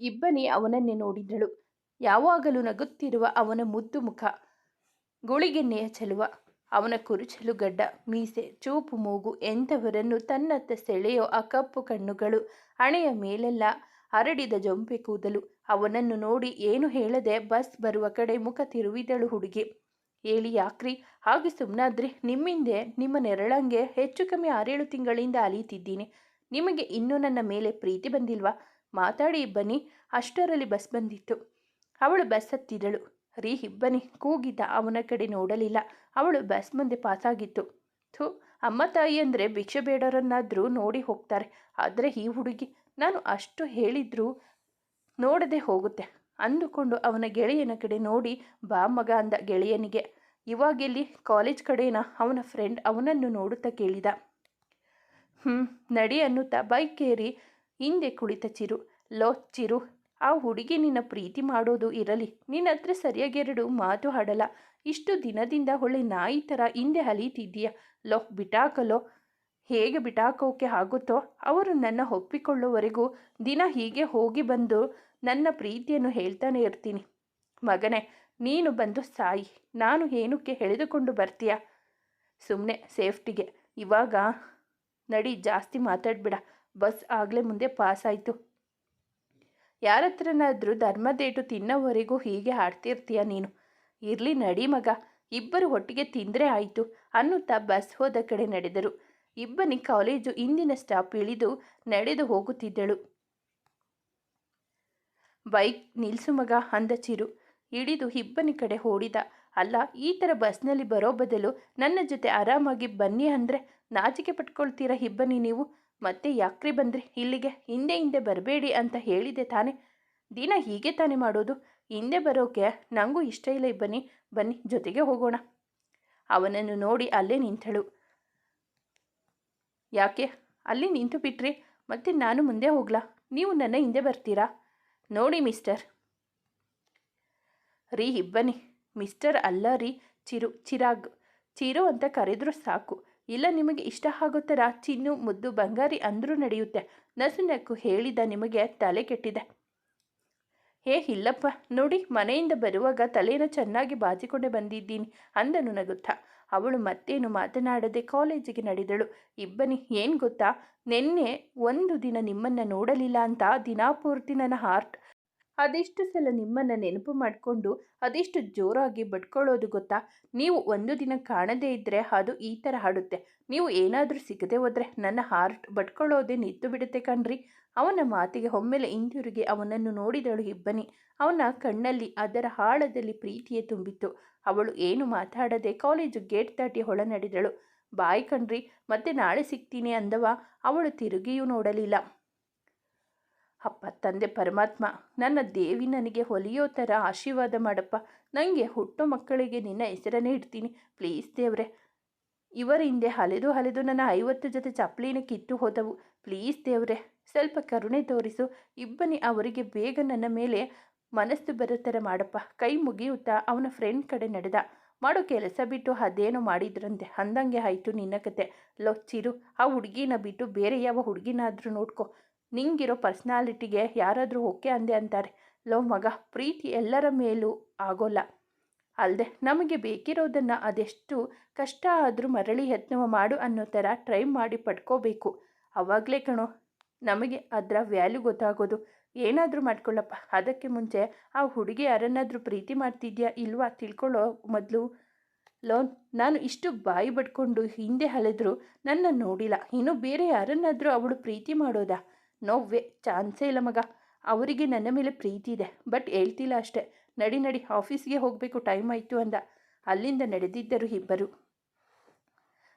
ಇಬ್ಬನಿ ಅವನನ್ನೇ ನೋಡಿದಳು. ಯಾವಾಗಲೂ ನಗುತ್ತಿರುವ ಅವನ ಮುದ್ದು ಮುಖ. ಗುಳಿಗೆನ್ನೆಯ ಚೆಲುವ. ಅವನ ಕುರುಚಲು ಗಡ್ಡ. ಮೀಸೆ, ಚೂಪು ಮೂಗು ಎಂಥವರನ್ನು ತನ್ನತ್ತ ಸೆಳೆಯೋ ಆ ಕಪ್ಪು ಕಣ್ಣುಗಳು. ಹಣೆಯ ಮೇಲೆಲ್ಲ ಹರಡಿದ ಜೊಂಪೆ ಕೂದಲು. ಅವನನ್ನು ನೋಡಿ ಏನು ಹೇಳದೆ ಬಸ್ ಬರುವ ಕಡೆ ಮುಖ ತಿರುವಿದಳು ಹುಡುಗಿ. ಹೇಳಿ ಯಾಕ್ರಿ? ಹಾಗೆ ಸುಮ್ಮನಾದ್ರೆ ನಿಮ್ಮಿಂದೆ ನಿಮ್ಮ ನೆರಳಂಗೆ ಹೆಚ್ಚು ಕಮ್ಮಿ ಆರೇಳು ತಿಂಗಳಿಂದ ಅಲೀತಿದ್ದೀನಿ ನಿಮಗೆ ಇನ್ನೂ ನನ್ನ ಮೇಲೆ ಪ್ರೀತಿ ಬಂದಿಲ್ವಾ? ಮಾತಾಡಿ, ಬನ್ನಿ. ಅಷ್ಟರಲ್ಲಿ ಬಸ್ ಬಂದಿತ್ತು. ಅವಳು ಬಸ್ ಹತ್ತಿದಳು. ರೀ ಇಬ್ಬನಿ ಕೂಗಿದ್ದ ಅವನ ಕಡೆ ನೋಡಲಿಲ್ಲ. ಅವಳು ಬಸ್ ಮುಂದೆ ಪಾಸಾಗಿತ್ತು. ಥೂ, ಅಮ್ಮ ತಾಯಿ ಅಂದರೆ ಭಿಕ್ಷೆ ಬೇಡರನ್ನಾದರೂ ನೋಡಿ ಹೋಗ್ತಾರೆ. ಆದರೆ ಈ ಹುಡುಗಿ, ನಾನು ಅಷ್ಟು ಹೇಳಿದ್ರೂ ನೋಡದೆ ಹೋಗುತ್ತೆ. ಅಂದುಕೊಂಡು ಅವನ ಗೆಳೆಯನ ಕಡೆ ನೋಡಿ, ಬಾ ಮಗ ಅಂದ ಗೆಳೆಯನಿಗೆ. ಇವಾಗೆಲ್ಲಿ ಕಾಲೇಜ್ ಕಡೆನ? ಅವನ ಫ್ರೆಂಡ್ ಅವನನ್ನು ನೋಡುತ್ತಾ ಕೇಳಿದ. ಹ್ಞೂ ನಡಿ ಅನ್ನುತ್ತಾ ಬೈಕ್ ಏರಿ ಹಿಂದೆ ಕುಳಿತ ಚಿರು, ಲೋ ಚಿರು, ಆ ಹುಡುಗಿ ನಿನ್ನ ಪ್ರೀತಿ ಮಾಡೋದು ಇರಲಿ, ನಿನ್ನ ಹತ್ರ ಸರಿಯಾಗೆರಡು ಮಾತು ಹಾಡಲ್ಲ, ಇಷ್ಟು ದಿನದಿಂದ ಒಳ್ಳೆ ನಾಯಿ ಥರ ಹಿಂದೆ ಹಲೀತಿದ್ದೀಯ, ಲೋ ಬಿಟಾಕಲೋ ಹೇಗೆ ಬಿಟಾಕೋಕೆ ಆಗುತ್ತೋ, ಅವರು ನನ್ನ ಒಪ್ಪಿಕೊಳ್ಳುವವರೆಗೂ ದಿನ ಹೀಗೆ ಹೋಗಿ ಬಂದು ನನ್ನ ಪ್ರೀತಿಯನ್ನು ಹೇಳ್ತಾನೆ ಇರ್ತೀನಿ. ಮಗನೇ, ನೀನು ಬಂದು ಸಾಯಿ, ನಾನು ಏನಕ್ಕೆ ಎಳೆದುಕೊಂಡು ಬರ್ತೀಯ? ಸುಮ್ಮನೆ ಸೇಫ್ಟಿಗೆ, ಇವಾಗ ನಡಿ, ಜಾಸ್ತಿ ಮಾತಾಡ್ಬೇಡ. ಬಸ್ ಆಗಲೇ ಮುಂದೆ ಪಾಸ್ ಆಯಿತು. ಯಾರ ಹತ್ರನಾದರೂ ಧರ್ಮದೇಟು ತಿನ್ನೋವರೆಗೂ ಹೀಗೆ ಆಡ್ತಿರ್ತೀಯ ನೀನು? ಇರಲಿ ನಡಿ ಮಗ. ಇಬ್ಬರು ಒಟ್ಟಿಗೆ ತಿಂದರೆ ಆಯಿತು. ಅನ್ನುತ್ತಾ ಬಸ್ ಹೋದ ಕಡೆ ನಡೆದರು. ಇಬ್ಬನಿ ಕಾಲೇಜು ಇಂದಿನ ಸ್ಟಾಪ್ ಇಳಿದು ನಡೆದು ಹೋಗುತ್ತಿದ್ದಳು. ಬೈಕ್ ನಿಲ್ಸು ಮಗ ಅಂದ ಚಿರು. ಇಳಿದು ಇಬ್ಬನಿ ಕಡೆ ಓಡಿದ. ಅಲ್ಲ, ಈ ಥರ ಬಸ್ನಲ್ಲಿ ಬರೋ ಬದಲು ನನ್ನ ಜೊತೆ ಆರಾಮಾಗಿ ಬನ್ನಿ ಅಂದರೆ ನಾಚಿಕೆ ಪಟ್ಕೊಳ್ತೀರಾ ಇಬ್ಬನಿ ನೀವು? ಮತ್ತೆ ಯಾಕ್ರಿ ಬಂದ್ರಿ? ಇಲ್ಲಿಗೆ? ಹಿಂದೆ ಹಿಂದೆ ಬರಬೇಡಿ ಅಂತ ಹೇಳಿದೆ ತಾನೆ. ದಿನ ಹೀಗೆ ತಾನೇ ಮಾಡೋದು. ಹಿಂದೆ ಬರೋಕೆ ನನಗೂ ಇಷ್ಟ ಇಲ್ಲ ಬನ್ನಿ. ಬನ್ನಿ, ಜೊತೆಗೆ ಹೋಗೋಣ. ಅವನನ್ನು ನೋಡಿ ಅಲ್ಲೇ ನಿಂತಳು. ಯಾಕೆ? ಅಲ್ಲಿ ನಿಂತು ಬಿಟ್ರಿ. ಮತ್ತೆ ನಾನು ಮುಂದೆ ಹೋಗ್ಲಾ? ನೀವು ನನ್ನ ಹಿಂದೆ ಬರ್ತೀರಾ? ನೋಡಿ ಮಿಸ್ಟರ್. ರೀ ಇಬ್ಬನಿ ಮಿಸ್ಟರ್ ಅಲ್ಲ ರೀ, ಚಿರು, ಚಿರಾಗ್. ಚಿರು ಅಂತ ಕರೆದ್ರೂ ಸಾಕು. ಇಲ್ಲ ನಿಮಗೆ ಇಷ್ಟ ಆಗುತ್ತೆ ಚಿನ್ನು ಮುದ್ದು ಬಂಗಾರಿ ಅಂದರೂ ನಡೆಯುತ್ತೆ. ನಸು ನಕ್ಕು ಹೇಳಿದ ನಿಮಗೆ ತಲೆ ಕೆಟ್ಟಿದೆ. ಹೇ, ಇಲ್ಲಪ್ಪ. ನೋಡಿ, ಮನೆಯಿಂದ ಬರುವಾಗ ತಲೆನ ಚೆನ್ನಾಗಿ ಬಾಚಿಕೊಂಡೆ ಬಂದಿದ್ದೀನಿ ಅಂದನು ನಗುತ್ತಾ. ಅವಳು ಮತ್ತೇನು ಮಾತನಾಡದೆ ಕಾಲೇಜಿಗೆ ನಡೆದಳು. ಇಬ್ಬನಿ, ಏನು ಗೊತ್ತಾ? ನಿನ್ನೆ ಒಂದು ದಿನ ನಿಮ್ಮನ್ನು ನೋಡಲಿಲ್ಲ ಅಂತ ದಿನಾಪೂರ್ತಿ ನನ್ನ ಹಾರ್ಟ್ ಅದೆಷ್ಟು ಸಲ ನಿಮ್ಮನ್ನು ನೆನಪು ಮಾಡಿಕೊಂಡು ಅದೆಷ್ಟು ಜೋರಾಗಿ ಬಡ್ಕೊಳ್ಳೋದು ಗೊತ್ತಾ? ನೀವು ಒಂದು ದಿನ ಕಾಣದೇ ಇದ್ದರೆ ಅದು ಈ ಥರ ಹಾಡುತ್ತೆ ನೀವು ಏನಾದರೂ ಸಿಗದೆ ಹೋದರೆ ನನ್ನ ಹಾರ್ಟ್ ಬಡ್ಕೊಳ್ಳೋದೇ ನಿಂತು ಬಿಡುತ್ತೆ ಕಣ್ರಿ. ಅವನ ಮಾತಿಗೆ ಒಮ್ಮೆಲೆ ಹಿಂದಿರುಗಿ ಅವನನ್ನು ನೋಡಿದಳು ಇಬ್ಬನಿ. ಅವನ ಕಣ್ಣಲ್ಲಿ ಅದರ ಹಾಳದಲ್ಲಿ ಪ್ರೀತಿಯೇ ತುಂಬಿತ್ತು. ಅವಳು ಏನು ಮಾತಾಡದೆ ಕಾಲೇಜು ಗೇಟ್ ದಾಟಿ ಹೊಳ ನಡೆದಳು ಬಾಯ್ ಕಣ್ರಿ, ಮತ್ತೆ ನಾಳೆ ಸಿಗ್ತೀನಿ ಅಂದವ. ಅವಳು ತಿರುಗಿಯೂ ನೋಡಲಿಲ್ಲ. ಅಪ್ಪ ತಂದೆ ಪರಮಾತ್ಮ, ನನ್ನ ದೇವಿ ನನಗೆ ಹೊಲಿಯೋ ಥರ ಆಶೀರ್ವಾದ ಮಾಡಪ್ಪ. ನನಗೆ ಹುಟ್ಟು ಮಕ್ಕಳಿಗೆ ನಿನ್ನ ಹೆಸರನ್ನೇ ಇಡ್ತೀನಿ. ಪ್ಲೀಸ್ ದೇವ್ರೆ. ಇವರ ಹಿಂದೆ ಹಲೆದು ಹಲೆದು ನನ್ನ ಐವತ್ತು ಜೊತೆ ಚಪ್ಪಲಿನ ಕಿತ್ತು ಹೋದವು. ಪ್ಲೀಸ್ ದೇವ್ರೆ, ಸ್ವಲ್ಪ ಕರುಣೆ ತೋರಿಸು. ಇಬ್ಬನಿ ಅವರಿಗೆ ಬೇಗ ನನ್ನ ಮೇಲೆ ಮನಸ್ಸು ಬರೋ ಮಾಡಪ್ಪ. ಕೈ ಮುಗಿಯುತ್ತಾ ಅವನ ಫ್ರೆಂಡ್ ಕಡೆ ನಡೆದ. ಮಾಡೋ ಕೆಲಸ ಬಿಟ್ಟು ಅದೇನೋ ಮಾಡಿದ್ರಂತೆ. ಅಂದಂಗೆ ಆಯಿತು ನಿನ್ನ ಕತೆ. ಲೋ ಚಿರು, ಆ ಹುಡುಗಿನ ಬಿಟ್ಟು ಬೇರೆ ಯಾವ ಹುಡುಗಿನಾದರೂ ನೋಡ್ಕೊ. ನಿಂಗಿರೋ ಪರ್ಸ್ನಾಲಿಟಿಗೆ ಯಾರಾದರೂ ಓಕೆ ಅಂದೆ ಅಂತಾರೆ. ಲೋ ಮಗ, ಪ್ರೀತಿ ಎಲ್ಲರ ಮೇಲೂ ಆಗೋಲ್ಲ. ಅಲ್ಲದೆ ನಮಗೆ ಬೇಕಿರೋದನ್ನು ಅದೆಷ್ಟು ಕಷ್ಟ ಆದರೂ ಮರಳಿ ಯತ್ನ ಮಾಡು ಅನ್ನೋ ಥರ ಟ್ರೈ ಮಾಡಿ ಪಡ್ಕೋಬೇಕು. ಅವಾಗಲೇ ಕಣೋ, ನಮಗೆ ಅದರ ವ್ಯಾಲ್ಯೂ ಗೊತ್ತಾಗೋದು. ಏನಾದರೂ ಮಾಡ್ಕೊಳ್ಳಪ್ಪ. ಅದಕ್ಕೆ ಮುಂಚೆ ಆ ಹುಡುಗಿ ಯಾರನ್ನಾದರೂ ಪ್ರೀತಿ ಮಾಡ್ತಿದ್ಯಾ ಇಲ್ವಾ ತಿಳ್ಕೊಳ್ಳೋ ಮೊದಲು. ಲೋನ್ ನಾನು ಇಷ್ಟು ಬಾಯಿ ಬಡ್ಕೊಂಡು ಹಿಂದೆ ಹಲೆದ್ರು ನನ್ನ ನೋಡಿಲ್ಲ. ಇನ್ನು ಬೇರೆ ಯಾರನ್ನಾದರೂ ಅವಳು ಪ್ರೀತಿ ಮಾಡೋದಾ? ನೋವೇ ಚಾನ್ಸೇ ಇಲ್ಲ ಮಗ. ಅವರಿಗೆ ನನ್ನ ಮೇಲೆ ಪ್ರೀತಿ ಇದೆ. ಬಟ್ ಹೇಳ್ತಿಲ್ಲ ಅಷ್ಟೆ. ನಡಿ ನಡಿ, ಆಫೀಸ್ಗೆ ಹೋಗಬೇಕು. ಟೈಮ್ ಆಯಿತು ಅಂದ. ಅಲ್ಲಿಂದ ನಡೆದಿದ್ದರು ಇಬ್ಬರು.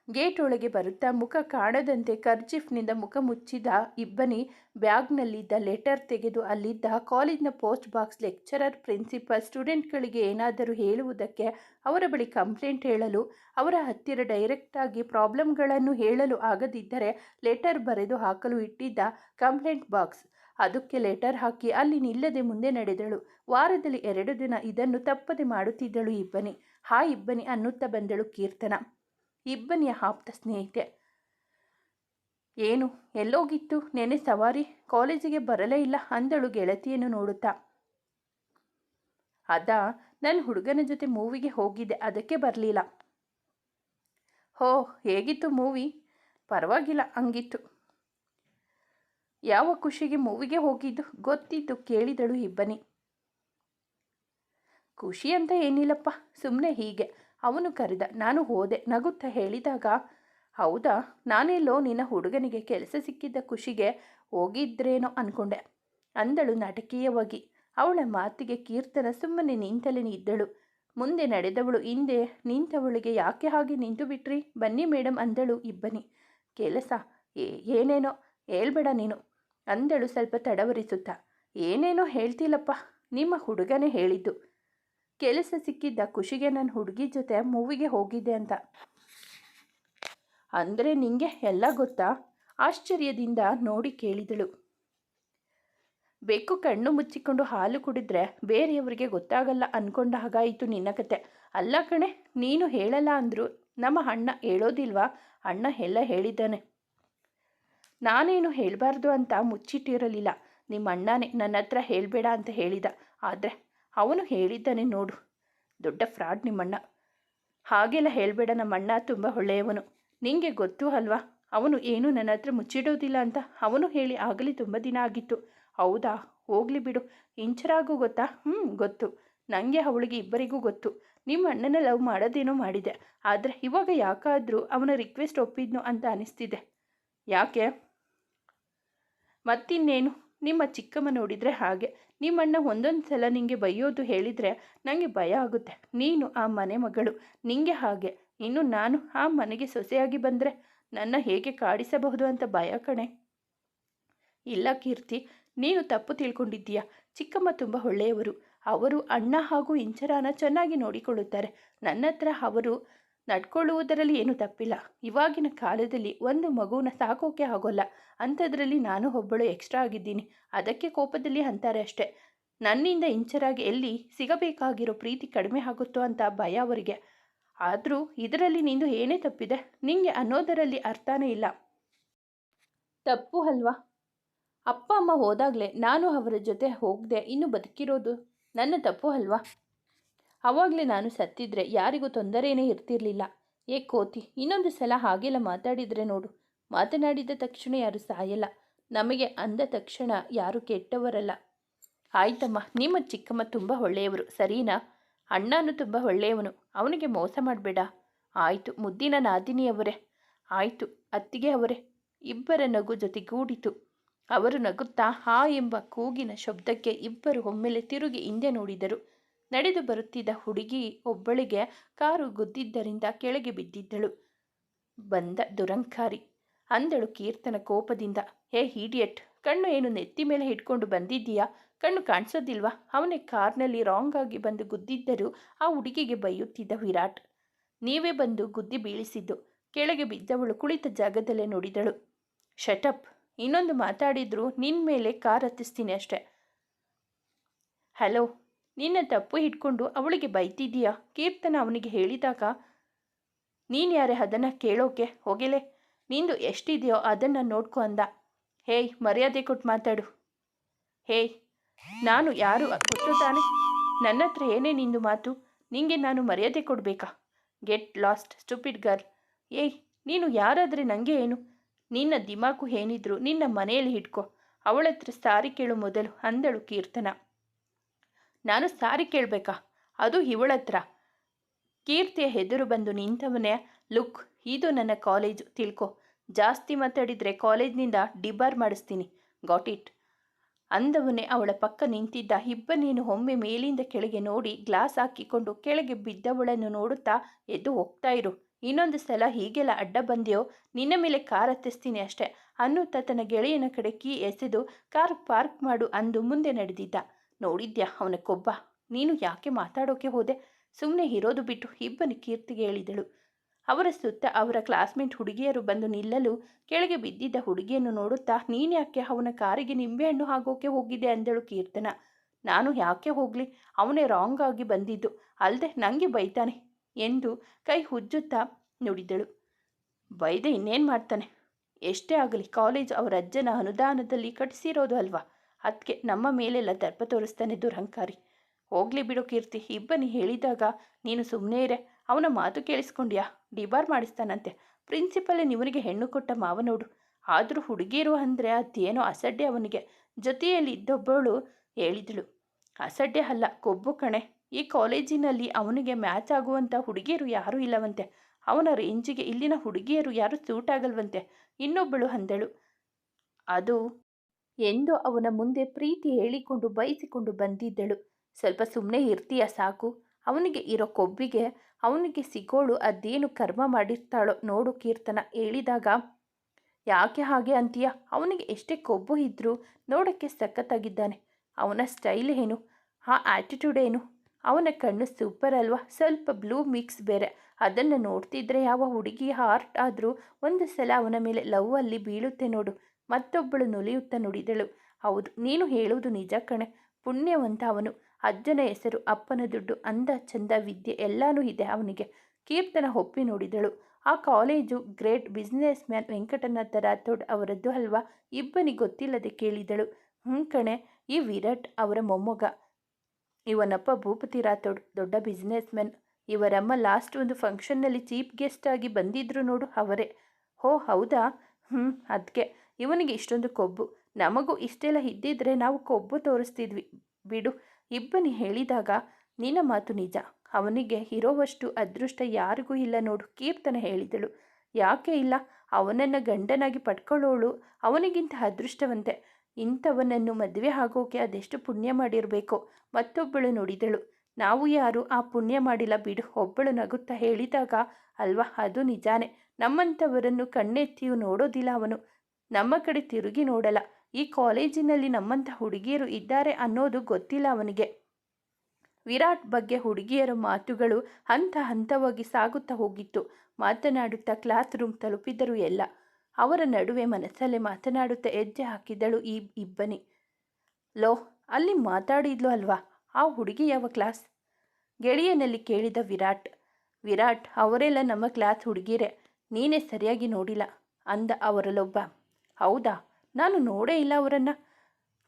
ಗೇಟ್ ಒಳಗೆ ಬರುತ್ತಾ ಮುಖ ಕಾಣದಂತೆ ಕರ್ಜಿಫ್ನಿಂದ ಮುಖ ಮುಚ್ಚಿದ ಇಬ್ಬನಿ ಬ್ಯಾಗ್ನಲ್ಲಿದ್ದ ಲೆಟರ್ ತೆಗೆದು ಅಲ್ಲಿದ್ದ ಕಾಲೇಜ್ನ ಪೋಸ್ಟ್ ಬಾಕ್ಸ್ ಲೆಕ್ಚರರ್, ಪ್ರಿನ್ಸಿಪಲ್ ಸ್ಟೂಡೆಂಟ್ಗಳಿಗೆ ಏನಾದರೂ ಹೇಳುವುದಕ್ಕೆ ಅವರ ಬಳಿ ಕಂಪ್ಲೇಂಟ್ ಹೇಳಲು, ಅವರ ಹತ್ತಿರ ಡೈರೆಕ್ಟಾಗಿ ಪ್ರಾಬ್ಲಮ್ಗಳನ್ನು ಹೇಳಲು ಆಗದಿದ್ದರೆ ಲೆಟರ್ ಬರೆದು ಹಾಕಲು ಇಟ್ಟಿದ್ದ ಕಂಪ್ಲೇಂಟ್ ಬಾಕ್ಸ್. ಅದಕ್ಕೆ ಲೆಟರ್ ಹಾಕಿ ಅಲ್ಲಿ ನಿಲ್ಲದೆ ಮುಂದೆ ನಡೆದಳು. ವಾರದಲ್ಲಿ ಎರಡು ದಿನ ಇದನ್ನು ತಪ್ಪದೆ ಮಾಡುತ್ತಿದ್ದಳು ಇಬ್ಬನಿ. ಹಾ ಇಬ್ಬನಿ ಅನ್ನುತ್ತಾ ಬಂದಳು ಕೀರ್ತನ. ಇಬ್ಬನಿಯ ಆಪ್ತ ಸ್ನೇಹಿತೆ. ಏನು, ಎಲ್ಲೋಗಿತ್ತು? ನೆನೆ ಸವಾರಿ, ಕಾಲೇಜಿಗೆ ಬರಲೇ ಇಲ್ಲ ಅಂದಳು ಗೆಳತಿಯನ್ನು ನೋಡುತ್ತಾ. ಅದ ನನ್ನ ಹುಡುಗನ ಜೊತೆ ಮೂವಿಗೆ ಹೋಗಿದ್ದೆ, ಅದಕ್ಕೆ ಬರಲಿಲ್ಲ. ಹೋ, ಹೇಗಿತ್ತು ಮೂವಿ? ಪರವಾಗಿಲ್ಲ, ಹಂಗಿತ್ತು. ಯಾವ ಖುಷಿಗೆ ಮೂವಿಗೆ ಹೋಗಿದ್ದು? ಗೊತ್ತಿತ್ತು, ಕೇಳಿದಳು ಇಬ್ಬನಿ. ಖುಷಿ ಅಂತ ಏನಿಲ್ಲಪ್ಪ ಸುಮ್ಮನೆ ಹೀಗೆ. ಅವನು ಕರೆದ, ನಾನು ಹೋದೆ, ನಗುತ್ತಾ ಹೇಳಿದಾಗ, ಹೌದಾ, ನಾನೆಲ್ಲೋ ನಿನ್ನ ಹುಡುಗನಿಗೆ ಕೆಲಸ ಸಿಕ್ಕಿದ್ದ ಖುಷಿಗೆ ಹೋಗಿದ್ರೇನೋ ಅನ್ಕೊಂಡೆ, ಅಂದಳು ನಾಟಕೀಯವಾಗಿ. ಅವಳ ಮಾತಿಗೆ ಕೀರ್ತನ ಸುಮ್ಮನೆ ನಿಂತಲೇ ಇದ್ದಳು ಮುಂದೆ ನಡೆದವಳು, ಹಿಂದೆ ನಿಂತವಳಿಗೆ ಯಾಕೆ ಹಾಗೆ ನಿಂತು ಬಿಟ್ರಿ? ಬನ್ನಿ ಮೇಡಮ್ ಅಂದಳು ಇಬ್ಬನಿ. ಕೆಲಸ? ಏನೇನೋ? ಹೇಳ್ಬೇಡ ನೀನು, ಅಂದಳು ಸ್ವಲ್ಪ ತಡವರಿಸುತ್ತಾ. ಏನೇನೋ ಹೇಳ್ತಿಲ್ಲಪ್ಪ ನಿಮ್ಮ ಹುಡುಗನೇ ಹೇಳಿದ್ದು. ಕೆಲಸ ಸಿಕ್ಕಿದ್ದ ಖುಷಿಗೆ ನನ್ನ ಹುಡುಗಿ ಜೊತೆ ಮೂವಿಗೆ ಹೋಗಿದ್ದೆ ಅಂತ. ಅಂದರೆ ನಿಂಗೆ ಎಲ್ಲ ಗೊತ್ತಾ? ಆಶ್ಚರ್ಯದಿಂದ ನೋಡಿ ಕೇಳಿದಳು. ಬೆಕ್ಕು ಕಣ್ಣು ಮುಚ್ಚಿಕೊಂಡು ಹಾಲು ಕುಡಿದ್ರೆ ಬೇರೆಯವರಿಗೆ ಗೊತ್ತಾಗಲ್ಲ ಅನ್ಕೊಂಡ ಹಾಗಾಯಿತು ನಿನ್ನ ಕತೆ. ಅಲ್ಲ ಕಣೆ, ನೀನು ಹೇಳಲ್ಲ ಅಂದರು ನಮ್ಮ ಅಣ್ಣ ಹೇಳೋದಿಲ್ವಾ? ಅಣ್ಣ ಎಲ್ಲ ಹೇಳಿದ್ದಾನೆ. ನಾನೇನು ಹೇಳಬಾರ್ದು ಅಂತ ಮುಚ್ಚಿಟ್ಟಿರಲಿಲ್ಲ. ನಿಮ್ಮ ಅಣ್ಣನೇ ನನ್ನ ಹತ್ರ ಹೇಳಬೇಡ ಅಂತ ಹೇಳಿದ. ಆದರೆ ಅವನು ಹೇಳಿದ್ದಾನೆ ನೋಡು, ದೊಡ್ಡ ಫ್ರಾಡ್ ನಿಮ್ಮಣ್ಣ. ಹಾಗೆಲ್ಲ ಹೇಳಬೇಡ ನಮ್ಮಣ್ಣ, ತುಂಬ ಒಳ್ಳೆಯವನು. ನಿಂಗೆ ಗೊತ್ತು ಅಲ್ವಾ? ಅವನು ಏನು ನನ್ನ ಹತ್ರ ಮುಚ್ಚಿಡೋದಿಲ್ಲ ಅಂತ? ಅವನು ಹೇಳಿ ಆಗಲಿ ತುಂಬ ದಿನ ಆಗಿತ್ತು. ಹೌದಾ? ಹೋಗ್ಲಿ ಬಿಡು. ಇಂಚರಾಗೂ ಗೊತ್ತಾ? ಹ್ಞೂ ಗೊತ್ತು. ನನಗೆ ಅವಳಿಗೆ ಇಬ್ಬರಿಗೂ ಗೊತ್ತು. ನಿಮ್ಮ ಅಣ್ಣನ ಲವ್ ಮಾಡೋದೇನೋ ಮಾಡಿದೆ. ಆದರೆ ಇವಾಗ ಯಾಕಾದರೂ ಅವನ ರಿಕ್ವೆಸ್ಟ್ ಒಪ್ಪಿದ್ನು ಅಂತ ಅನಿಸ್ತಿದೆ. ಯಾಕೆ? ಮತ್ತಿನ್ನೇನು? ನಿಮ್ಮ ಚಿಕ್ಕಮ್ಮ ನೋಡಿದರೆ ಹಾಗೆ. ನಿಮ್ಮಣ್ಣ ಒಂದೊಂದು ಸಲ ನಿಂಗೆ ಬೈಯೋದು ಹೇಳಿದರೆ ನನಗೆ ಭಯ ಆಗುತ್ತೆ. ನೀನು ಆ ಮನೆ ಮಗಳು, ನಿಂಗೆ ಹಾಗೆ. ಇನ್ನು ನಾನು ಆ ಮನೆಗೆ ಸೊಸೆಯಾಗಿ ಬಂದರೆ ನನ್ನ ಹೇಗೆ ಕಾಡಿಸಬಹುದು ಅಂತ ಭಯ ಕಣೆ. ಇಲ್ಲ ಕೀರ್ತಿ, ನೀನು ತಪ್ಪು ತಿಳ್ಕೊಂಡಿದ್ದೀಯಾ? ಚಿಕ್ಕಮ್ಮ ತುಂಬ ಒಳ್ಳೆಯವರು. ಅವರು ಅಣ್ಣ ಹಾಗೂ ಇಂಚರಾನ ಚೆನ್ನಾಗಿ ನೋಡಿಕೊಳ್ಳುತ್ತಾರೆ. ನನ್ನ ಹತ್ರ ಅವರು ನಡ್ಕೊಳ್ಳುವುದರಲ್ಲಿ ಏನು ತಪ್ಪಿಲ್ಲ. ಇವಾಗಿನ ಕಾಲದಲ್ಲಿ ಒಂದು ಮಗುವನ್ನ ಸಾಕೋಕೆ ಆಗೋಲ್ಲ. ಅಂಥದ್ರಲ್ಲಿ ನಾನು ಒಬ್ಬಳು ಎಕ್ಸ್ಟ್ರಾ ಆಗಿದ್ದೀನಿ. ಅದಕ್ಕೆ ಕೋಪದಲ್ಲಿ ಅಂತಾರೆ ಅಷ್ಟೇ. ನನ್ನಿಂದ ಇಂಚರಾಗಿ ಎಲ್ಲಿ ಸಿಗಬೇಕಾಗಿರೋ ಪ್ರೀತಿ ಕಡಿಮೆ ಆಗುತ್ತೋ ಅಂತ ಭಯ ಅವರಿಗೆ. ಆದರೂ ಇದರಲ್ಲಿ ನಿಂದು ಏನೇ ತಪ್ಪಿದೆ, ನಿಂಗೆ ಅನ್ನೋದರಲ್ಲಿ ಅರ್ಥನೇ ಇಲ್ಲ. ತಪ್ಪು ಅಲ್ವಾ? ಅಪ್ಪ, ಅಮ್ಮ ಹೋದಾಗಲೇ ನಾನು ಅವರ ಜೊತೆ ಹೋಗದೆ ಇನ್ನು ಬದುಕಿರೋದು ನನ್ನ ತಪ್ಪು ಅಲ್ವಾ? ಆವಾಗಲೇ ನಾನು ಸತ್ತಿದ್ರೆ ಯಾರಿಗೂ ತೊಂದರೆಯೇ ಇರ್ತಿರ್ಲಿಲ್ಲ. ಏ ಕೋತಿ, ಇನ್ನೊಂದು ಸಲ ಹಾಗೆಲ್ಲ ಮಾತಾಡಿದರೆ ನೋಡು. ಮಾತನಾಡಿದ ತಕ್ಷಣ ಯಾರು ಸಾಯಲ್ಲ. ನಮಗೆ ಅಂದ ತಕ್ಷಣ ಯಾರು ಕೆಟ್ಟವರಲ್ಲ. ಆಯ್ತಮ್ಮ, ನಿಮ್ಮ ಚಿಕ್ಕಮ್ಮ ತುಂಬ ಒಳ್ಳೆಯವರು, ಸರಿನಾ? ಅಣ್ಣನೂ ತುಂಬ ಒಳ್ಳೆಯವನು. ಅವನಿಗೆ ಮೋಸ ಮಾಡಬೇಡ. ಆಯಿತು, ಮುದ್ದಿನ ನಾದಿನಿಯವರೇ. ಆಯಿತು, ಅತ್ತಿಗೆ ಅವರೇ. ಇಬ್ಬರ ನಗು ಜೊತೆಗೂಡಿತು. ಅವರು ನಗುತ್ತಾ, ಹಾ ಎಂಬ ಕೂಗಿನ ಶಬ್ದಕ್ಕೆ ಇಬ್ಬರು ಒಮ್ಮೆಲೆ ತಿರುಗಿ ಹಿಂದೆ ನೋಡಿದರು. ನಡೆದು ಬರುತ್ತಿದ್ದ ಹುಡುಗಿ ಒಬ್ಬಳಿಗೆ ಕಾರು ಗುದ್ದಿದ್ದರಿಂದ ಕೆಳಗೆ ಬಿದ್ದಿದ್ದಳು. ಬಂದ ದುರಂಕಾರಿ. ಅಂದಳು ಕೀರ್ತನ ಕೋಪದಿಂದ, ಹೇ ಹೀಡಿಯಟ್ ಕಣ್ಣು ಏನು ನೆತ್ತಿ ಮೇಲೆ ಹಿಡ್ಕೊಂಡು ಬಂದಿದ್ದೀಯಾ? ಕಣ್ಣು ಕಾಣಿಸೋದಿಲ್ವಾ? ಅವನೇ ಕಾರ್ನಲ್ಲಿ ರಾಂಗ್ ಆಗಿ ಬಂದು ಗುದ್ದಿದ್ದರೂ ಆ ಹುಡುಗಿಗೆ ಬೈಯುತ್ತಿದ್ದ ವಿರಾಟ್. ನೀವೇ ಬಂದು ಗುದ್ದಿ ಬೀಳಿಸಿದ್ದು. ಕೆಳಗೆ ಬಿದ್ದವಳು ಕುಳಿತ ಜಾಗದಲ್ಲೇ ನೋಡಿದಳು. ಶಟಪ್ ಇನ್ನೊಂದು ಮಾತಾಡಿದ್ರು ನಿನ್ನ ಮೇಲೆ ಕಾರ್ ಹತ್ತಿಸ್ತೀನಿ ಅಷ್ಟೆ. ಹಲೋ ನಿನ್ನ ತಪ್ಪು ಹಿಡ್ಕೊಂಡು ಅವಳಿಗೆ ಬೈತಿದ್ದೀಯಾ? ಕೀರ್ತನ ಅವನಿಗೆ ಹೇಳಿದಾಗ, ನೀನು ಯಾರೇ ಅದನ್ನು ಕೇಳೋಕೆ ಹೋಗಿಲೆ? ನಿಂದು ಎಷ್ಟಿದೆಯೋ ಅದನ್ನು ನೋಡ್ಕೊ ಅಂದ. ಹೇಯ್, ಮರ್ಯಾದೆ ಕೊಟ್ಟು ಮಾತಾಡು. ಹೇಯ್, ನಾನು ಯಾರು? ಗೊತ್ತು ತಾನೆ? ನನ್ನ ಹತ್ರ ಏನೇ ನಿಂದು ಮಾತು, ನಿಂಗೆ ನಾನು ಮರ್ಯಾದೆ ಕೊಡಬೇಕಾ? Get lost, stupid girl. ಏಯ್, ನೀನು ಯಾರಾದರೆ ನನಗೆ ಏನು? ನಿನ್ನ ದಿಮಾಕು ಏನಿದ್ರು ನಿನ್ನ ಮನೆಯಲ್ಲಿ ಹಿಡ್ಕೊ. ಅವಳತ್ರ ಸಾರಿ ಕೇಳು ಮೊದಲು, ಅಂದಳು ಕೀರ್ತನ. ನಾನು ಸಾರಿ ಕೇಳಬೇಕಾ? ಅದು ಇವಳತ್ರ ಕೀರ್ತಿಯ ಹೆದರು ಬಂದು ನಿಂತವನೇ, ಲುಕ್, ಇದು ನನ್ನ ಕಾಲೇಜು, ತಿಳ್ಕೊ. ಜಾಸ್ತಿ ಮಾತಾಡಿದರೆ ಕಾಲೇಜ್ನಿಂದ ಡಿಬಾರ್ ಮಾಡಿಸ್ತೀನಿ. Got it. ಅಂದವನೇ ಅವಳ ಪಕ್ಕ ನಿಂತಿದ್ದ ಇಬ್ಬನೇನು ಒಮ್ಮೆ ಮೇಲಿಂದ ಕೆಳಗೆ ನೋಡಿ ಗ್ಲಾಸ್ ಹಾಕಿಕೊಂಡು ಕೆಳಗೆ ಬಿದ್ದವಳನ್ನು ನೋಡುತ್ತಾ ಎದ್ದು ಹೋಗ್ತಾ ಇರು. ಇನ್ನೊಂದು ಸಲ ಹೀಗೆಲ್ಲ ಅಡ್ಡ ಬಂದೆಯೋ? ನಿನ್ನ ಮೇಲೆ ಕಾರ್ ಹತ್ತಿಸ್ತೀನಿ ಅಷ್ಟೆ. ಅನ್ನುತ್ತಾ ತನ್ನ ಗೆಳೆಯನ ಕಡೆ ಕೀ ಎಸೆದು ಕಾರ್ ಪಾರ್ಕ್ ಮಾಡು ಅಂದು ಮುಂದೆ ನಡೆದಿದ್ದ. ನೋಡಿದ್ಯಾ ಅವನ ಕೊಬ್ಬ? ನೀನು ಯಾಕೆ ಮಾತಾಡೋಕೆ ಹೋದೆ? ಸುಮ್ಮನೆ ಇರೋದು ಬಿಟ್ಟು ಇಬ್ಬನ ಕೀರ್ತಿಗೆ ಹೇಳಿದಳು. ಅವರ ಸುತ್ತ ಅವರ ಕ್ಲಾಸ್ಮೇಟ್ ಹುಡುಗಿಯರು ಬಂದು ನಿಲ್ಲಲು ಕೆಳಗೆ ಬಿದ್ದಿದ್ದ ಹುಡುಗಿಯನ್ನು ನೋಡುತ್ತಾ ನೀನ್ಯಾಕೆ ಅವನ ಕಾರಿಗೆ ನಿಂಬೆಹಣ್ಣು ಹಾಕೋಕೆ ಹೋಗಿದ್ದೆ? ಅಂದಳು ಕೀರ್ತನ. ನಾನು ಯಾಕೆ ಹೋಗಲಿ? ಅವನೇ ರಾಂಗ್ ಆಗಿ ಬಂದಿದ್ದು. ಅಲ್ಲದೆ ನನಗೆ ಬೈತಾನೆ ಎಂದು ಕೈ ಹುಜ್ಜುತ್ತಾ ನುಡಿದಳು. ಬೈದೆ ಇನ್ನೇನು ಮಾಡ್ತಾನೆ? ಎಷ್ಟೇ ಆಗಲಿ, ಕಾಲೇಜ್ ಅವರ ಅಜ್ಜನ ಅನುದಾನದಲ್ಲಿ ಕಟ್ಟಿಸಿರೋದು ಅಲ್ವಾ? ಅದಕ್ಕೆ ನಮ್ಮ ಮೇಲೆಲ್ಲ ದರ್ಪ ತೋರಿಸ್ತಾನೆ ದುರಹಂಕಾರಿ. ಹೋಗ್ಲಿ ಬಿಡು ಕೀರ್ತಿ, ಇಬ್ಬನಿ ಹೇಳಿದಾಗ ನೀನು ಸುಮ್ಮನೆ ಇರೆ. ಅವನ ಮಾತು ಕೇಳಿಸ್ಕೊಂಡ್ಯಾ? ಡಿಬಾರ್ ಮಾಡಿಸ್ತಾನಂತೆ. ಪ್ರಿನ್ಸಿಪಲ್ ನಿವನಿಗೆ ಹೆಣ್ಣು ಕೊಟ್ಟ ಮಾವ ನೋಡು ಆದರೂ ಹುಡುಗಿರು ಅಂದರೆ ಅದೇನೋ ಅಸಡ್ಡೆ ಅವನಿಗೆ. ಜೊತೆಯಲ್ಲಿ ಇದ್ದೊಬ್ಬಳು ಹೇಳಿದಳು, ಅಸಡ್ಡೆ ಅಲ್ಲ, ಕೊಬ್ಬು ಕಣೆ. ಈ ಕಾಲೇಜಿನಲ್ಲಿ ಅವನಿಗೆ ಮ್ಯಾಚ್ ಆಗುವಂಥ ಹುಡುಗಿಯರು ಯಾರೂ ಇಲ್ಲವಂತೆ. ಅವನ ರೇಂಜಿಗೆ ಇಲ್ಲಿನ ಹುಡುಗಿಯರು ಯಾರೂ ಸೂಟ್ ಆಗಲ್ವಂತೆ. ಇನ್ನೊಬ್ಬಳು ಅಂದಳು, ಅದು ಎಂದು ಅವನ ಮುಂದೆ ಪ್ರೀತಿ ಹೇಳಿಕೊಂಡು ಬಯಸಿಕೊಂಡು ಬಂದಿದ್ದಳು. ಸ್ವಲ್ಪ ಸುಮ್ಮನೆ ಇರ್ತೀಯ ಸಾಕು. ಅವನಿಗೆ ಇರೋ ಕೊಬ್ಬಿಗೆ, ಅವನಿಗೆ ಸಿಗೋಳು, ಅದೇನು ಕರ್ಮ ಮಾಡಿರ್ತಾಳೋ ನೋಡು ಕೀರ್ತನ ಹೇಳಿದಾಗ. ಯಾಕೆ ಹಾಗೆ ಅಂತೀಯ? ಅವನಿಗೆ ಎಷ್ಟೇ ಕೊಬ್ಬು ಇದ್ದರೂ ನೋಡೋಕ್ಕೆ ಸಖತ್ತಾಗಿದ್ದಾನೆ. ಅವನ ಸ್ಟೈಲ್ ಏನು? ಆ ಆ್ಯಟಿಟ್ಯೂಡ್ ಏನು? ಅವನ ಕಣ್ಣು ಸೂಪರ್ ಅಲ್ವಾ? ಸ್ವಲ್ಪ ಬ್ಲೂ ಮಿಕ್ಸ್ ಬೇರೆ. ಅದನ್ನು ನೋಡ್ತಿದ್ರೆ ಯಾವ ಹುಡುಗಿ ಹಾರ್ಟ್ ಆದರೂ ಒಂದು ಸಲ ಅವನ ಮೇಲೆ ಲವ್ ಅಲ್ಲಿ ಬೀಳುತ್ತೆ ನೋಡು. ಮತ್ತೊಬ್ಬಳು ನುಲಿಯುತ್ತಾ ನುಡಿದಳು. ಹೌದು, ನೀನು ಹೇಳುವುದು ನಿಜ ಕಣೆ. ಪುಣ್ಯವಂತ ಅವನು. ಅಜ್ಜನ ಹೆಸರು ಅಪ್ಪನ ದುಡ್ಡು ಅಂದ ಚಂದ ವಿದ್ಯೆ ಎಲ್ಲನೂ ಇದೆ ಅವನಿಗೆ. ಕೀರ್ತನ ಒಪ್ಪಿ ನೋಡಿದಳು. ಆ college great businessman Venkatanatha Rathod ಅವರದ್ದು ಅಲ್ವಾ? ಇಬ್ಬನಿಗೆ ಗೊತ್ತಿಲ್ಲದೆ ಕೇಳಿದಳು. ಹ್ಞೂ ಕಣೆ, ಈ ವಿರಾಟ್ ಅವರ ಮೊಮ್ಮಗ. ಇವನಪ್ಪ ಭೂಪತಿ ರಾಥೋಡ್, ದೊಡ್ಡ ಬಿಸ್ನೆಸ್ ಮ್ಯಾನ್. ಇವರಮ್ಮ ಲಾಸ್ಟ್ ಒಂದು ಫಂಕ್ಷನ್ನಲ್ಲಿ ಚೀಫ್ ಗೆಸ್ಟ್ ಆಗಿ ಬಂದಿದ್ರು ನೋಡು ಅವರೇ. ಹೋ ಹೌದಾ? ಹ್ಞೂ ಅದಕ್ಕೆ ಇವನಿಗೆ ಇಷ್ಟೊಂದು ಕೊಬ್ಬು. ನಮಗೂ ಇಷ್ಟೆಲ್ಲ ಇದ್ದಿದ್ರೆ ನಾವು ಕೊಬ್ಬು ತೋರಿಸ್ತಿದ್ವಿ. ಬಿಡು, ಇಬ್ಬನಿ ಹೇಳಿದಾಗ, ನಿನ್ನ ಮಾತು ನಿಜ. ಅವನಿಗೆ ಇರೋವಷ್ಟು ಅದೃಷ್ಟ ಯಾರಿಗೂ ಇಲ್ಲ ನೋಡು, ಕೀರ್ತನ ಹೇಳಿದಳು. ಯಾಕೆ ಇಲ್ಲ? ಅವನನ್ನು ಗಂಡನಾಗಿ ಪಡ್ಕೊಳ್ಳೋಳು, ಅವನಿಗಿಂತ ಅದೃಷ್ಟವಂತೆ. ಇಂಥವನನ್ನು ಮದುವೆ ಆಗೋಕೆ ಅದೆಷ್ಟು ಪುಣ್ಯ ಮಾಡಿರಬೇಕೋ? ಮತ್ತೊಬ್ಬಳು ನುಡಿದಳು. ನಾವು ಯಾರು? ಆ ಪುಣ್ಯ ಮಾಡಿಲ್ಲ ಬಿಡು. ಒಬ್ಬಳು ನಗುತ್ತಾ ಹೇಳಿದಾಗ, ಅಲ್ವಾ? ಅದು ನಿಜಾನೇ. ನಮ್ಮಂಥವರನ್ನು ಕಣ್ಣೆತ್ತಿಯೂ ನೋಡೋದಿಲ್ಲ ಅವನು. ನಮ್ಮ ಕಡೆ ತಿರುಗಿ ನೋಡಲ್ಲ. ಈ ಕಾಲೇಜಿನಲ್ಲಿ ನಮ್ಮಂಥ ಹುಡುಗಿಯರು ಇದ್ದಾರೆ ಅನ್ನೋದು ಗೊತ್ತಿಲ್ಲ ಅವನಿಗೆ. ವಿರಾಟ್ ಬಗ್ಗೆ ಹುಡುಗಿಯರ ಮಾತುಗಳು ಹಂತ ಹಂತವಾಗಿ ಸಾಗುತ್ತಾ ಹೋಗಿತ್ತು. ಮಾತನಾಡುತ್ತಾ ಕ್ಲಾಸ್ ರೂಮ್ ತಲುಪಿದರು ಎಲ್ಲ. ಅವರ ನಡುವೆ ಮನಸ್ಸಲ್ಲೇ ಮಾತನಾಡುತ್ತಾ ಹೆಜ್ಜೆ ಹಾಕಿದಳು ಈ ಇಬ್ಬನಿ. ಲೋ, ಅಲ್ಲಿ ಮಾತಾಡಿದ್ಲು ಅಲ್ವಾ? ಆ ಹುಡುಗಿ ಯಾವ ಕ್ಲಾಸ್? ಗೆಳೆಯನಲ್ಲಿ ಕೇಳಿದ ವಿರಾಟ್. ವಿರಾಟ್, ಅವರೆಲ್ಲ ನಮ್ಮ ಕ್ಲಾಸ್ ಹುಡುಗಿರೆ. ನೀನೇ ಸರಿಯಾಗಿ ನೋಡಿಲ್ಲ ಅಂದ ಅವರಲ್ಲೊಬ್ಬ. ಹೌದಾ? ನಾನು ನೋಡೇ ಇಲ್ಲ ಅವರನ್ನು.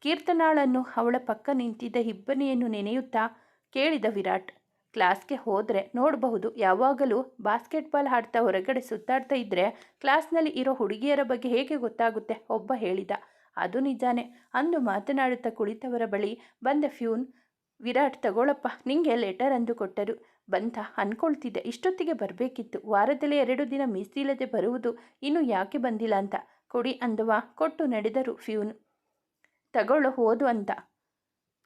ಕೀರ್ತನಾಳನ್ನು ಅವಳ ಪಕ್ಕ ನಿಂತಿದ್ದ ಇಬ್ಬನಿಯನ್ನು ನೆನೆಯುತ್ತಾ ಕೇಳಿದ ವಿರಾಟ್, ಕ್ಲಾಸ್ಗೆ ಹೋದರೆ ನೋಡಬಹುದು. ಯಾವಾಗಲೂ ಬಾಸ್ಕೆಟ್ಬಾಲ್ ಆಡ್ತಾ ಹೊರಗಡೆ ಸುತ್ತಾಡ್ತಾ ಇದ್ದರೆ ಕ್ಲಾಸ್ನಲ್ಲಿ ಇರೋ ಹುಡುಗಿಯರ ಬಗ್ಗೆ ಹೇಗೆ ಗೊತ್ತಾಗುತ್ತೆ? ಒಬ್ಬ ಹೇಳಿದ. ಅದು ನಿಜಾನೇ. ಅಂದು ಮಾತನಾಡುತ್ತಾ ಕುಳಿತವರ ಬಳಿ ಬಂದ ಫ್ಯೂನ್, ವಿರಾಟ್, ತಗೊಳಪ್ಪ. ನಿಂಗೆ ಲೆಟರ್ ಅಂದು ಕೊಟ್ಟರು. ಬಂತ ಅಂದ್ಕೊಳ್ತಿದ್ದೆ ಇಷ್ಟೊತ್ತಿಗೆ ಬರಬೇಕಿತ್ತು. ವಾರದಲ್ಲಿ ಎರಡು ದಿನ ಮೀಸಿಲ್ಲದೆ ಬರುವುದು ಇನ್ನು ಯಾಕೆ ಬಂದಿಲ್ಲ ಅಂತ. ಕೊಡಿ ಅಂದವ ಕೊಟ್ಟು ನಡೆದರು ಫ್ಯೂನ್. ತಗೊಳ್ಳೋ, ಹೋದು ಅಂತ.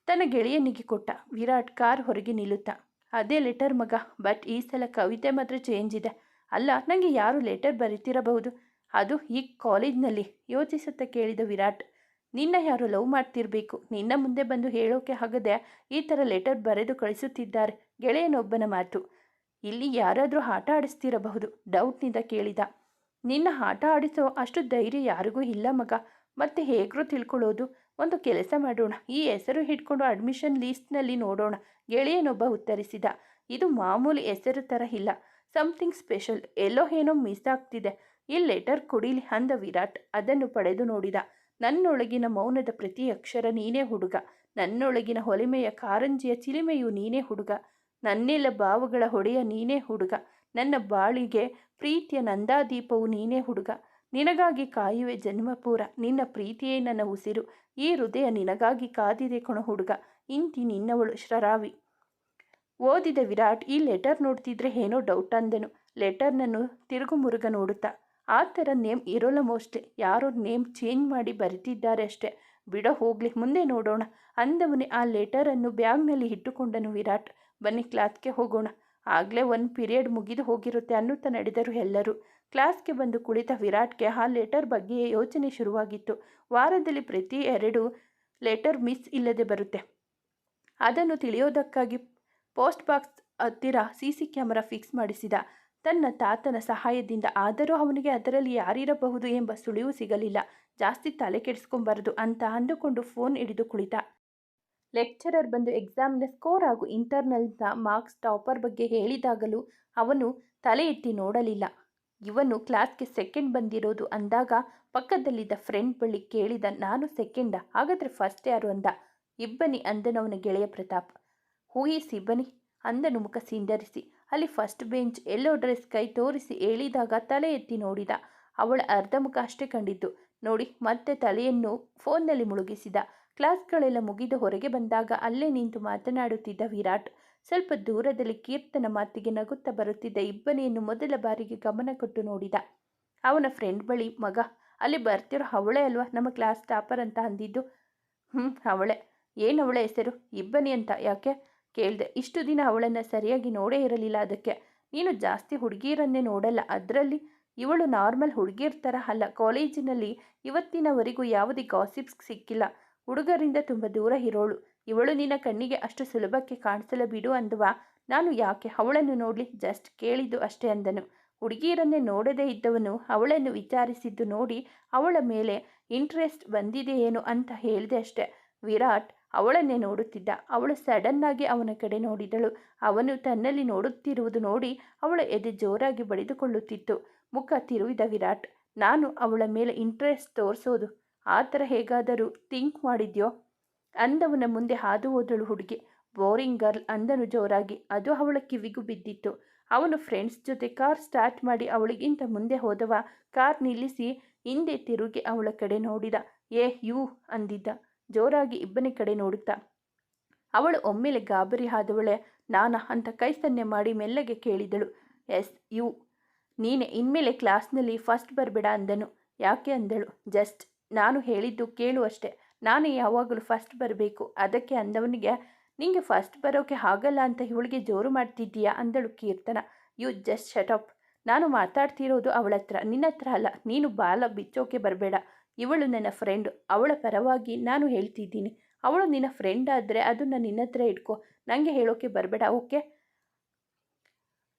ತನ್ನ ಗೆಳೆಯನಿಗೆ ಕೊಟ್ಟ. ವಿರಾಟ್ ಕಾರ್ ಹೊರಗೆ ನಿಲ್ಲುತ್ತಾ. ಅದೇ ಲೆಟರ್ ಮಗ. ಬಟ್ ಈ ಸಲ ಕವಿತೆ ಮಾತ್ರ ಚೇಂಜ್ ಇದೆ. ಅಲ್ಲ ನನಗೆ ಯಾರು ಲೆಟರ್ ಬರೀತಿರಬಹುದು? ಅದು ಈ ಕಾಲೇಜ್ನಲ್ಲಿ ಯೋಚಿಸುತ್ತಾ ಕೇಳಿದ ವಿರಾಟ್. ನಿನ್ನ ಯಾರು ಲವ್ ಮಾಡ್ತಿರಬೇಕು? ನಿನ್ನ ಮುಂದೆ ಬಂದು ಹೇಳೋಕೆ ಆಗದೆ ಈ ಥರ ಲೆಟರ್ ಬರೆದು ಕಳಿಸುತ್ತಿದ್ದಾರೆ ಗೆಳೆಯನೊಬ್ಬನ ಮಾತು. ಇಲ್ಲಿ ಯಾರಾದರೂ ಆಟ ಆಡಿಸ್ತಿರಬಹುದು? ಡೌಟ್ನಿಂದ ಕೇಳಿದ. ನಿನ್ನ ಆಟ ಆಡಿಸೋ ಅಷ್ಟು ಧೈರ್ಯ ಯಾರಿಗೂ ಇಲ್ಲ ಮಗ. ಮತ್ತೆ ಹೇಗ್ರೂ ತಿಳ್ಕೊಳ್ಳೋದು. ಒಂದು ಕೆಲಸ ಮಾಡೋಣ. ಈ ಹೆಸರು ಹಿಡ್ಕೊಂಡು ಅಡ್ಮಿಷನ್ ಲೀಸ್ಟ್ನಲ್ಲಿ ನೋಡೋಣ. ಗೆಳೆಯನೊಬ್ಬ ಉತ್ತರಿಸಿದ. ಇದು ಮಾಮೂಲಿ ಹೆಸರು ಥರ ಇಲ್ಲ. ಸಮಥಿಂಗ್ ಸ್ಪೆಷಲ್ ಎಲ್ಲೋ ಏನೋ ಮಿಸ್ ಆಗ್ತಿದೆ. ಈ ಲೆಟರ್ ಕೊಡಿಲಿ ಅಂದ ವಿರಾಟ್ ಅದನ್ನು ಪಡೆದು ನೋಡಿದ. ನನ್ನೊಳಗಿನ ಮೌನದ ಪ್ರತಿ ಅಕ್ಷರ ನೀನೇ ಹುಡುಗ. ನನ್ನೊಳಗಿನ ಹೊಲಿಮೆಯ ಕಾರಂಜಿಯ ಚಿಲಿಮೆಯು ನೀನೇ ಹುಡುಗ. ನನ್ನೆಲ್ಲ ಭಾವಗಳ ಹೊಡೆಯ ನೀನೇ ಹುಡುಗ. ನನ್ನ ಬಾಳಿಗೆ ಪ್ರೀತಿಯ ನಂದಾದೀಪವು ನೀನೇ ಹುಡುಗ. ನಿನಗಾಗಿ ಕಾಯುವೆ ಜನ್ಮಪೂರ. ನಿನ್ನ ಪ್ರೀತಿಯೇ ನನ್ನ ಉಸಿರು. ಈ ಹೃದಯ ನಿನಗಾಗಿ ಕಾದಿದೆ ಕೊಣ ಹುಡುಗ. ಇಂತಿ ನಿನ್ನವಳು ಶ್ರರಾವಿ. ಓದಿದ ವಿರಾಟ್ ಈ ಲೆಟರ್ ನೋಡ್ತಿದ್ರೆ ಏನೋ ಡೌಟ್ ಅಂದನು. ಲೆಟರ್ನನ್ನು ತಿರುಗು ಮುರುಗ ನೋಡುತ್ತಾ. ಆ ಥರ ನೇಮ್ ಇರೋಲ್ಲ ಮೋಸ್ಟ್ಲಿ ಯಾರೋ ನೇಮ್ ಚೇಂಜ್ ಮಾಡಿ ಬರೆದಿದ್ದಾರೆ ಅಷ್ಟೇ. ಬಿಡೋ ಹೋಗ್ಲಿ, ಮುಂದೆ ನೋಡೋಣ. ಅಂದವನೇ ಆ ಲೆಟರನ್ನು ಬ್ಯಾಗ್ನಲ್ಲಿ ಇಟ್ಟುಕೊಂಡನು ವಿರಾಟ್. ಬನ್ನಿ ಕ್ಲಾತ್ಗೆ ಹೋಗೋಣ. ಆಗಲೇ ಒಂದು ಪೀರಿಯಡ್ ಮುಗಿದು ಹೋಗಿರುತ್ತೆ ಅನ್ನುತ್ತಾ ನಡೆದರು ಎಲ್ಲರೂ. ಕ್ಲಾಸ್ಗೆ ಬಂದು ಕುಳಿತ ವಿರಾಟ್ಗೆ ಆ ಲೆಟರ್ ಬಗ್ಗೆ ಯೋಚನೆ ಶುರುವಾಗಿತ್ತು. ವಾರದಲ್ಲಿ ಪ್ರತಿ ಎರಡು ಲೆಟರ್ ಮಿಸ್ ಇಲ್ಲದೆ ಬರುತ್ತೆ. ಅದನ್ನು ತಿಳಿಯೋದಕ್ಕಾಗಿ ಪೋಸ್ಟ್ ಬಾಕ್ಸ್ ಹತ್ತಿರ ಸಿ ಸಿ ಕ್ಯಾಮರಾ ಫಿಕ್ಸ್ ಮಾಡಿಸಿದ. ತನ್ನ ತಾತನ ಸಹಾಯದಿಂದ ಆದರೂ ಅವನಿಗೆ ಅದರಲ್ಲಿ ಯಾರಿರಬಹುದು ಎಂಬ ಸುಳಿವು ಸಿಗಲಿಲ್ಲ. ಜಾಸ್ತಿ ತಲೆ ಕೆಡಿಸ್ಕೊಂಬಾರದು ಅಂತ ಅಂದುಕೊಂಡು ಫೋನ್ ಹಿಡಿದು ಕುಳಿತ. ಲೆಕ್ಚರರ್ ಬಂದು ಎಕ್ಸಾಮ್ನ ಸ್ಕೋರ್ ಹಾಗೂ ಇಂಟರ್ನಲ್ನ ಮಾರ್ಕ್ಸ್ ಟಾಪರ್ ಬಗ್ಗೆ ಹೇಳಿದಾಗಲೂ ಅವನು ತಲೆ ಎತ್ತಿ ನೋಡಲಿಲ್ಲ. ಇವನು ಕ್ಲಾಸ್ಗೆ ಸೆಕೆಂಡ್ ಬಂದಿರೋದು ಅಂದಾಗ ಪಕ್ಕದಲ್ಲಿದ್ದ ಫ್ರೆಂಡ್ ಬಳಿ ಕೇಳಿದ, ನಾನು ಸೆಕೆಂಡ ಹಾಗಾದರೆ ಫಸ್ಟ್ ಯಾರು ಅಂದ? ಇಬ್ಬನಿ ಅಂದನವನ ಗೆಳೆಯ ಪ್ರತಾಪ್. ಊಹಿಸಿ ಬನ್ನಿ ಅಂದನು ಮುಖ ಸಿಂಡರಿಸಿ ಅಲ್ಲಿ ಫಸ್ಟ್ ಬೆಂಚ್ ಎಲ್ಲೋ ಡ್ರೆಸ್ ಕೈ ತೋರಿಸಿ ಹೇಳಿದಾಗ ತಲೆ ಎತ್ತಿ ನೋಡಿದ. ಅವಳ ಅರ್ಧ ಮುಖ ಅಷ್ಟೇ ಕಂಡಿದ್ದು. ನೋಡಿ, ಮತ್ತೆ ತಲೆಯನ್ನು ಫೋನ್ನಲ್ಲಿ ಮುಳುಗಿಸಿದ. ಕ್ಲಾಸ್ಗಳೆಲ್ಲ ಮುಗಿದು ಹೊರಗೆ ಬಂದಾಗ ಅಲ್ಲೇ ನಿಂತು ಮಾತನಾಡುತ್ತಿದ್ದ ವಿರಾಟ್, ಸ್ವಲ್ಪ ದೂರದಲ್ಲಿ ಕೀರ್ತನ ಮಾತಿಗೆ ನಗುತ್ತಾ ಬರುತ್ತಿದ್ದ ಇಬ್ಬನಿಯನ್ನು ಮೊದಲ ಬಾರಿಗೆ ಗಮನ ಕೊಟ್ಟು ನೋಡಿದ. ಅವನ ಫ್ರೆಂಡ್ ಬಳಿ, ಮಗ, ಅಲ್ಲಿ ಬರ್ತಿರೋ ಅವಳೇ ಅಲ್ವಾ? ನಮ್ಮ ಕ್ಲಾಸ್ ಟಾಪರ್ ಅಂತ ಅಂದಿದ್ದು. ಹ್ಞೂ ಅವಳೆ. ಏನು ಅವಳ ಹೆಸರು? ಇಬ್ಬನಿ ಅಂತ. ಯಾಕೆ? ಕೇಳಿದೆ, ಇಷ್ಟು ದಿನ ಅವಳನ್ನು ಸರಿಯಾಗಿ ನೋಡೇ ಇರಲಿಲ್ಲ ಅದಕ್ಕೆ. ನೀನು ಜಾಸ್ತಿ ಹುಡುಗಿಯರನ್ನೇ ನೋಡಲ್ಲ. ಅದರಲ್ಲಿ ಇವಳು ನಾರ್ಮಲ್ ಹುಡುಗಿಯರ ಥರ ಅಲ್ಲ. ಕಾಲೇಜಿನಲ್ಲಿ ಇವತ್ತಿನವರೆಗೂ ಯಾವುದೇ ಗಾಸಿಪ್ಸ್ ಸಿಕ್ಕಿಲ್ಲ. ಹುಡುಗರಿಂದ ತುಂಬ ದೂರ ಇರೋಳು. ಇವಳು ನಿನ್ನ ಕಣ್ಣಿಗೆ ಅಷ್ಟು ಸುಲಭಕ್ಕೆ ಕಾಣಿಸಲು ಬಿಡು ಅಂದವಾ? ನಾನು ಯಾಕೆ ಅವಳನ್ನು ನೋಡಲಿ? ಜಸ್ಟ್ ಕೇಳಿದ್ದು ಅಷ್ಟೇ ಅಂದನು. ಹುಡುಗಿಯರನ್ನೇ ನೋಡದೇ ಇದ್ದವನು ಅವಳನ್ನು ವಿಚಾರಿಸಿದ್ದು ನೋಡಿ ಅವಳ ಮೇಲೆ ಇಂಟ್ರೆಸ್ಟ್ ಬಂದಿದೆಯೇನು ಅಂತ ಹೇಳಿದೆ ಅಷ್ಟೆ. ವಿರಾಟ್ ಅವಳನ್ನೇ ನೋಡುತ್ತಿದ್ದ. ಅವಳು ಸಡನ್ನಾಗಿ ಅವನ ಕಡೆ ನೋಡಿದಳು. ಅವನು ತನ್ನಲ್ಲಿ ನೋಡುತ್ತಿರುವುದು ನೋಡಿ ಅವಳ ಎದೆ ಜೋರಾಗಿ ಬಡಿದುಕೊಳ್ಳುತ್ತಿತ್ತು. ಮುಖ ತಿರುವಿದ ವಿರಾಟ್, ನಾನು ಅವಳ ಮೇಲೆ ಇಂಟ್ರೆಸ್ಟ್ ತೋರಿಸೋದು ಆ ಥರ ಹೇಗಾದರೂ ಥಿಂಕ್ ಮಾಡಿದ್ಯೋ? ಅಂದವನ ಮುಂದೆ ಹಾದು ಹೋದಳು ಹುಡುಗಿ. ಬೋರಿಂಗ್ ಗರ್ಲ್ ಅಂದನು ಜೋರಾಗಿ. ಅದು ಅವಳ ಕಿವಿಗು ಬಿದ್ದಿತ್ತು. ಅವನು ಫ್ರೆಂಡ್ಸ್ ಜೊತೆ ಕಾರ್ ಸ್ಟಾರ್ಟ್ ಮಾಡಿ ಅವಳಿಗಿಂತ ಮುಂದೆ ಹೋದವ. ಕಾರ್ ನಿಲ್ಲಿಸಿ ಹಿಂದೆ ತಿರುಗಿ ಅವಳ ಕಡೆ ನೋಡಿದ. ಏ, ಯು, ಅಂದಿದ್ದ. ಜೋರಾಗಿ ಇಬ್ಬನೇ ಕಡೆ ನೋಡುತ್ತಾ. ಅವಳು ಒಮ್ಮೆಲೆ ಗಾಬರಿ ಆದವಳೆ. ನಾನ, ಅಂತ ಕೈ ಸನ್ನೆ ಮಾಡಿ ಮೆಲ್ಲಗೆ ಕೇಳಿದಳು. Yes, you. ನೀನೆ, ಇನ್ಮೇಲೆ ಕ್ಲಾಸ್ನಲ್ಲಿ ಫಸ್ಟ್ ಬರಬೇಡ ಅಂದನು. ಯಾಕೆ ಅಂದಳು? ಜಸ್ಟ್ ನಾನು ಹೇಳಿದ್ದು ಕೇಳು ಅಷ್ಟೆ. ನಾನು ಯಾವಾಗಲೂ ಫಸ್ಟ್ ಬರಬೇಕು. ಅದಕ್ಕೆ ಅಂದವನಿಗೆ, ನಿಂಗೆ ಫಸ್ಟ್ ಬರೋಕೆ ಆಗಲ್ಲ ಅಂತ ಇವಳಿಗೆ ಜೋರು ಮಾಡ್ತಿದ್ದೀಯಾ? ಅಂದಳು ಕೀರ್ತನ. ಯು ಜಸ್ಟ್ ಅಪ್ ನಾನು ಮಾತಾಡ್ತಿರೋದು ಅವಳ ಹತ್ರ. ನಿನ್ನ ಹತ್ರ ಅಲ್ಲ. ನೀನು ಬಾಲ ಬಿಚ್ಚೋಕೆ ಬರಬೇಡ. ಇವಳು ನನ್ನ ಫ್ರೆಂಡ್ ಅವಳ ಪರವಾಗಿ ನಾನು ಹೇಳ್ತಿದ್ದೀನಿ. ಅವಳು ನಿನ್ನ ಫ್ರೆಂಡ್ ಆದರೆ ಅದನ್ನು ನಿನ್ನ ಹತ್ರ ಇಟ್ಕೋ. ನನಗೆ ಹೇಳೋಕೆ ಬರಬೇಡ, okay?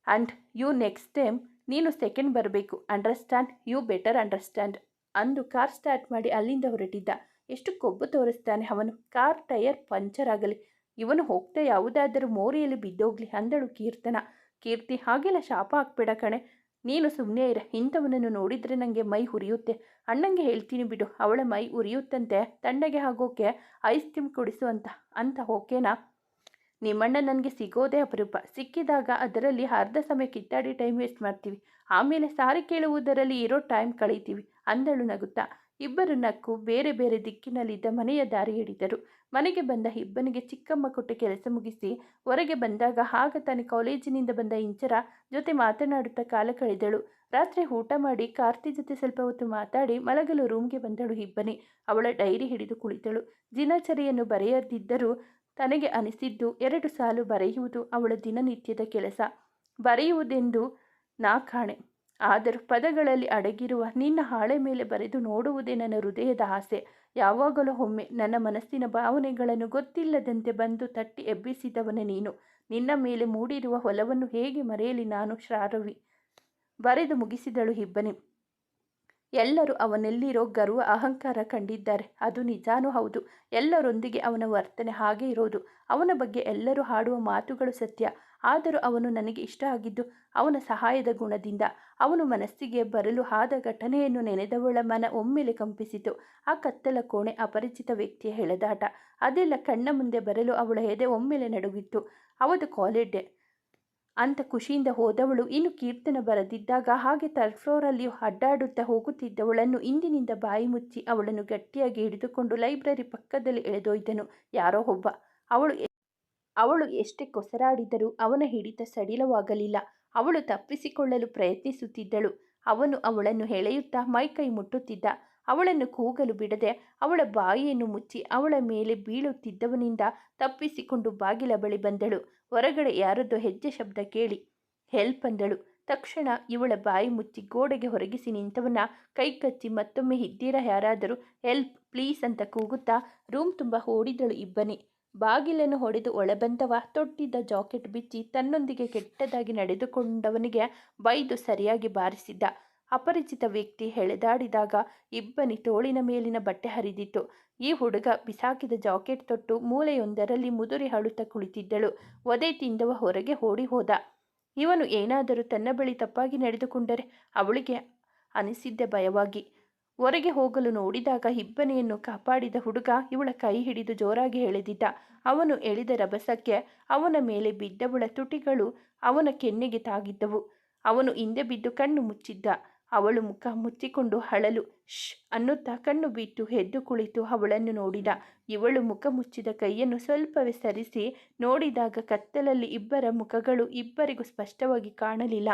And you next time ನೀನು ಸೆಕೆಂಡ್ ಬರಬೇಕು. ಅಂಡರ್ಸ್ಟ್ಯಾಂಡ್ ಯು ಬೆಟರ್ ಅಂಡರ್ಸ್ಟ್ಯಾಂಡ್ ಅಂದು ಕಾರ್ ಸ್ಟಾರ್ಟ್ ಮಾಡಿ ಅಲ್ಲಿಂದ ಹೊರಟಿದ್ದ. ಎಷ್ಟು ಕೊಬ್ಬು ತೋರಿಸ್ತಾನೆ. ಅವನು ಕಾರ್ ಟೈರ್ ಪಂಚರ್ ಆಗಲಿ, ಇವನು ಹೋಗ್ತಾ ಯಾವುದಾದರೂ ಮೋರಿಯಲ್ಲಿ ಬಿದ್ದೋಗ್ಲಿ ಅಂದಳು ಕೀರ್ತನ. ಕೀರ್ತಿ, ಹಾಗೆಲ್ಲ ಶಾಪ ಹಾಕ್ಬೇಡ ಕಣೆ. ನೀನು ಸುಮ್ಮನೆ ಇರ. ಇಂಥವನನ್ನು ನೋಡಿದರೆ ನನಗೆ ಮೈ ಹುರಿಯುತ್ತೆ ಅಣ್ಣಂಗೆ ಹೇಳ್ತೀನಿ ಬಿಡು. ಅವಳ ಮೈ ಉರಿಯುತ್ತಂತೆ. ತಣ್ಣಗೆ ಆಗೋಕೆ ಐಸ್ ಕ್ರೀಮ್ ಕುಡಿಸು ಅಂತ ಅಂತ ಓಕೆನಾ? ನಿಮ್ಮಣ್ಣ ನನಗೆ ಸಿಗೋದೇ ಅಪರೂಪ. ಸಿಕ್ಕಿದಾಗ ಅದರಲ್ಲಿ ಅರ್ಧ ಸಮಯ ಕಿತ್ತಾಡಿ ಟೈಮ್ ವೇಸ್ಟ್ ಮಾಡ್ತೀವಿ. ಆಮೇಲೆ ಸಾರಿ ಕೇಳುವುದರಲ್ಲಿ ಇರೋ ಟೈಮ್ ಕಳೀತೀವಿ. ಅಂದಳು ನಗುತ್ತಾ. ಇಬ್ಬರು ನಕ್ಕು ಬೇರೆ ಬೇರೆ ದಿಕ್ಕಿನಲ್ಲಿದ್ದ ಮನೆಯ ದಾರಿ ಹಿಡಿದರು. ಮನೆಗೆ ಬಂದ ಇಬ್ಬನಿಗೆ ಚಿಕ್ಕಮ್ಮ ಕೊಟ್ಟ ಕೆಲಸ ಮುಗಿಸಿ, ಹೊರಗೆ ಬಂದಾಗ ಆಗ ತಾನೆ ಕಾಲೇಜಿನಿಂದ ಬಂದ ಇಂಚರ ಜೊತೆ ಮಾತನಾಡುತ್ತಾ ಕಾಲ ಕಳೆದಳು. ರಾತ್ರಿ ಊಟ ಮಾಡಿ ಕಾರ್ತಿ ಜೊತೆ ಸ್ವಲ್ಪ ಹೊತ್ತು ಮಾತಾಡಿ ಮಲಗಲು ರೂಮ್ಗೆ ಬಂದಳು ಇಬ್ಬನೇ. ಅವಳ ಡೈರಿ ಹಿಡಿದು ಕುಳಿತಳು. ದಿನಚರಿಯನ್ನು ಬರೆಯದಿದ್ದರೂ ತನಗೆ ಅನಿಸಿದ್ದು ಎರಡು ಸಾಲು ಬರೆಯುವುದು ಅವಳ ದಿನನಿತ್ಯದ ಕೆಲಸ. ಬರೆಯುವುದೆಂದು ನಾ ಕಾಣೆ. ಆದರೂ ಪದಗಳಲ್ಲಿ ಅಡಗಿರುವ ನಿನ್ನ ಹಾಳೆ ಮೇಲೆ ಬರೆದು ನೋಡುವುದೇ ನನ್ನ ಹೃದಯದ ಆಸೆ. ಯಾವಾಗಲೂ ಒಮ್ಮೆ ನನ್ನ ಮನಸ್ಸಿನ ಭಾವನೆಗಳನ್ನು ಗೊತ್ತಿಲ್ಲದಂತೆ ಬಂದು ತಟ್ಟಿ ಎಬ್ಬಿಸಿದವನೇ ನೀನು. ನಿನ್ನ ಮೇಲೆ ಮೂಡಿರುವ ಹೊಲವನ್ನು ಹೇಗೆ ಮರೆಯಲಿ ನಾನು ಶ್ರಾರವಿ ಬರೆದು ಮುಗಿಸಿದಳು ಇಬ್ಬನಿ. ಎಲ್ಲರೂ ಅವನೆಲ್ಲಿರೋ ಗರ್ವ, ಅಹಂಕಾರ ಕಂಡಿದ್ದಾರೆ. ಅದು ನಿಜಾನೂ ಹೌದು. ಎಲ್ಲರೊಂದಿಗೆ ಅವನ ವರ್ತನೆ ಹಾಗೆ ಇರೋದು. ಅವನ ಬಗ್ಗೆ ಎಲ್ಲರೂ ಹಾಡುವ ಮಾತುಗಳು ಸತ್ಯ. ಆದರೂ ಅವನು ನನಗೆ ಇಷ್ಟ ಆಗಿದ್ದು ಅವನ ಸಹಾಯದ ಗುಣದಿಂದ ಅವನು ಮನಸ್ಸಿಗೆ ಬರಲು ಆದ ಘಟನೆಯನ್ನು ನೆನೆದವಳ ಮನ ಒಮ್ಮೆಲೆ ಕಂಪಿಸಿತು. ಆ ಕತ್ತಲ ಕೋಣೆ ಅಪರಿಚಿತ ವ್ಯಕ್ತಿಯ ಹೆಳೆದಾಟ. ಅದೆಲ್ಲ ಕಣ್ಣ ಮುಂದೆ ಬರಲು ಅವಳ ಎದೆ ಒಮ್ಮೆಲೆ ನಡುಗಿತ್ತು. ಅವದು ಕಾಲೇಜ್ ಡೇ ಅಂತ ಖುಷಿಯಿಂದ ಹೋದವಳು ಇನ್ನು ಕೀರ್ತನ ಬರದಿದ್ದಾಗ ಹಾಗೆ ತರ್ಡ್ ಫ್ಲೋರಲ್ಲಿ ಅಡ್ಡಾಡುತ್ತಾ ಹೋಗುತ್ತಿದ್ದವಳನ್ನು ಇಂದಿನಿಂದ ಬಾಯಿ ಮುಚ್ಚಿ ಅವಳನ್ನು ಗಟ್ಟಿಯಾಗಿ ಹಿಡಿದುಕೊಂಡು ಲೈಬ್ರರಿ ಪಕ್ಕದಲ್ಲಿ ಎಳೆದೊಯ್ದನು. ಯಾರೋ ಒಬ್ಬ. ಅವಳು ಅವಳು ಎಷ್ಟೇ ಕೊಸರಾಡಿದರೂ ಅವನ ಹಿಡಿತ ಸಡಿಲವಾಗಲಿಲ್ಲ. ಅವಳು ತಪ್ಪಿಸಿಕೊಳ್ಳಲು ಪ್ರಯತ್ನಿಸುತ್ತಿದ್ದಳು. ಅವನು ಅವಳನ್ನು ಎಳೆಯುತ್ತಾ ಮೈಕೈ ಮುಟ್ಟುತ್ತಿದ್ದ. ಅವಳನ್ನು ಕೂಗಲು ಬಿಡದೆ ಅವಳ ಬಾಯಿಯನ್ನು ಮುಚ್ಚಿ ಅವಳ ಮೇಲೆ ಬೀಳುತ್ತಿದ್ದವನಿಂದ ತಪ್ಪಿಸಿಕೊಂಡು ಬಾಗಿಲ ಬಳಿ ಬಂದಳು. ಹೊರಗಡೆ ಯಾರದ್ದೋ ಹೆಜ್ಜೆ ಶಬ್ದ ಕೇಳಿ ಹೆಲ್ಪ್ ಅಂದಳು. ತಕ್ಷಣ ಇವಳ ಬಾಯಿ ಮುಚ್ಚಿ ಗೋಡೆಗೆ ಹೊರಗಿಸಿ ನಿಂತವನ ಕೈ ಕಚ್ಚಿ ಮತ್ತೊಮ್ಮೆ ಇದ್ದೀರಾ ಯಾರಾದರೂ? ಹೆಲ್ಪ್, ಪ್ಲೀಸ್ ಅಂತ ಕೂಗುತ್ತಾ ರೂಮ್ ತುಂಬ ಓಡಿದಳು ಇಬ್ಬನಿ. ಬಾಗಿಲನ್ನು ಹೊಡೆದು ಒಳಬಂದವ. ತೊಟ್ಟಿದ್ದ ಜಾಕೆಟ್ ಬಿಚ್ಚಿ ತನ್ನೊಂದಿಗೆ ಕೆಟ್ಟದಾಗಿ ನಡೆದುಕೊಂಡವನಿಗೆ ಬೈದು ಸರಿಯಾಗಿ ಬಾರಿಸಿದ್ದ. ಅಪರಿಚಿತ ವ್ಯಕ್ತಿ ಹೆಳೆದಾಡಿದಾಗ ಇಬ್ಬನಿ ತೋಳಿನ ಮೇಲಿನ ಬಟ್ಟೆ ಹರಿದಿತ್ತು. ಈ ಹುಡುಗ ಬಿಸಾಕಿದ ಜಾಕೆಟ್ ತೊಟ್ಟು ಮೂಲೆಯೊಂದರಲ್ಲಿ ಮುದುರಿ ಅಳುತ್ತಾ ಕುಳಿತಿದ್ದಳು. ಒದೆ ತಿಂದವ ಹೊರಗೆ ಓಡಿ ಹೋದ. ಇವನು ಏನಾದರೂ ತನ್ನ ಬಳಿ ತಪ್ಪಾಗಿ ನಡೆದುಕೊಂಡರೆ ಅವಳಿಗೆ ಅನಿಸಿದ್ದೆ ಭಯವಾಗಿ. ಹೊರಗೆ ಹೋಗಲು ನೋಡಿದಾಗ ಇಬ್ಬನಿಯನ್ನು ಕಾಪಾಡಿದ ಹುಡುಗ ಇವಳ ಕೈ ಹಿಡಿದು ಜೋರಾಗಿ ಎಳೆದಿದ್ದ. ಅವನು ಎಳೆದ ರಭಸಕ್ಕೆ ಅವನ ಮೇಲೆ ಬಿದ್ದವಳ ತುಟಿಗಳು ಅವನ ಕೆನ್ನೆಗೆ ತಾಗಿದ್ದವು. ಅವನು ಹಿಂದೆ ಬಿದ್ದು ಕಣ್ಣು ಮುಚ್ಚಿದ್ದ. ಅವಳು ಮುಖ ಮುಚ್ಚಿಕೊಂಡು ಅಳಲು ಶ್ ಅನ್ನುತ್ತಾ ಕಣ್ಣು ಬಿಟ್ಟು ಎದ್ದು ಕುಳಿತು ಅವಳನ್ನು ನೋಡಿದ. ಇವಳು ಮುಖ ಮುಚ್ಚಿದ ಕೈಯನ್ನು ಸ್ವಲ್ಪವೇ ಸರಿಸಿ ನೋಡಿದಾಗ ಕತ್ತಲಲ್ಲಿ ಇಬ್ಬರ ಮುಖಗಳು ಇಬ್ಬರಿಗೂ ಸ್ಪಷ್ಟವಾಗಿ ಕಾಣಲಿಲ್ಲ.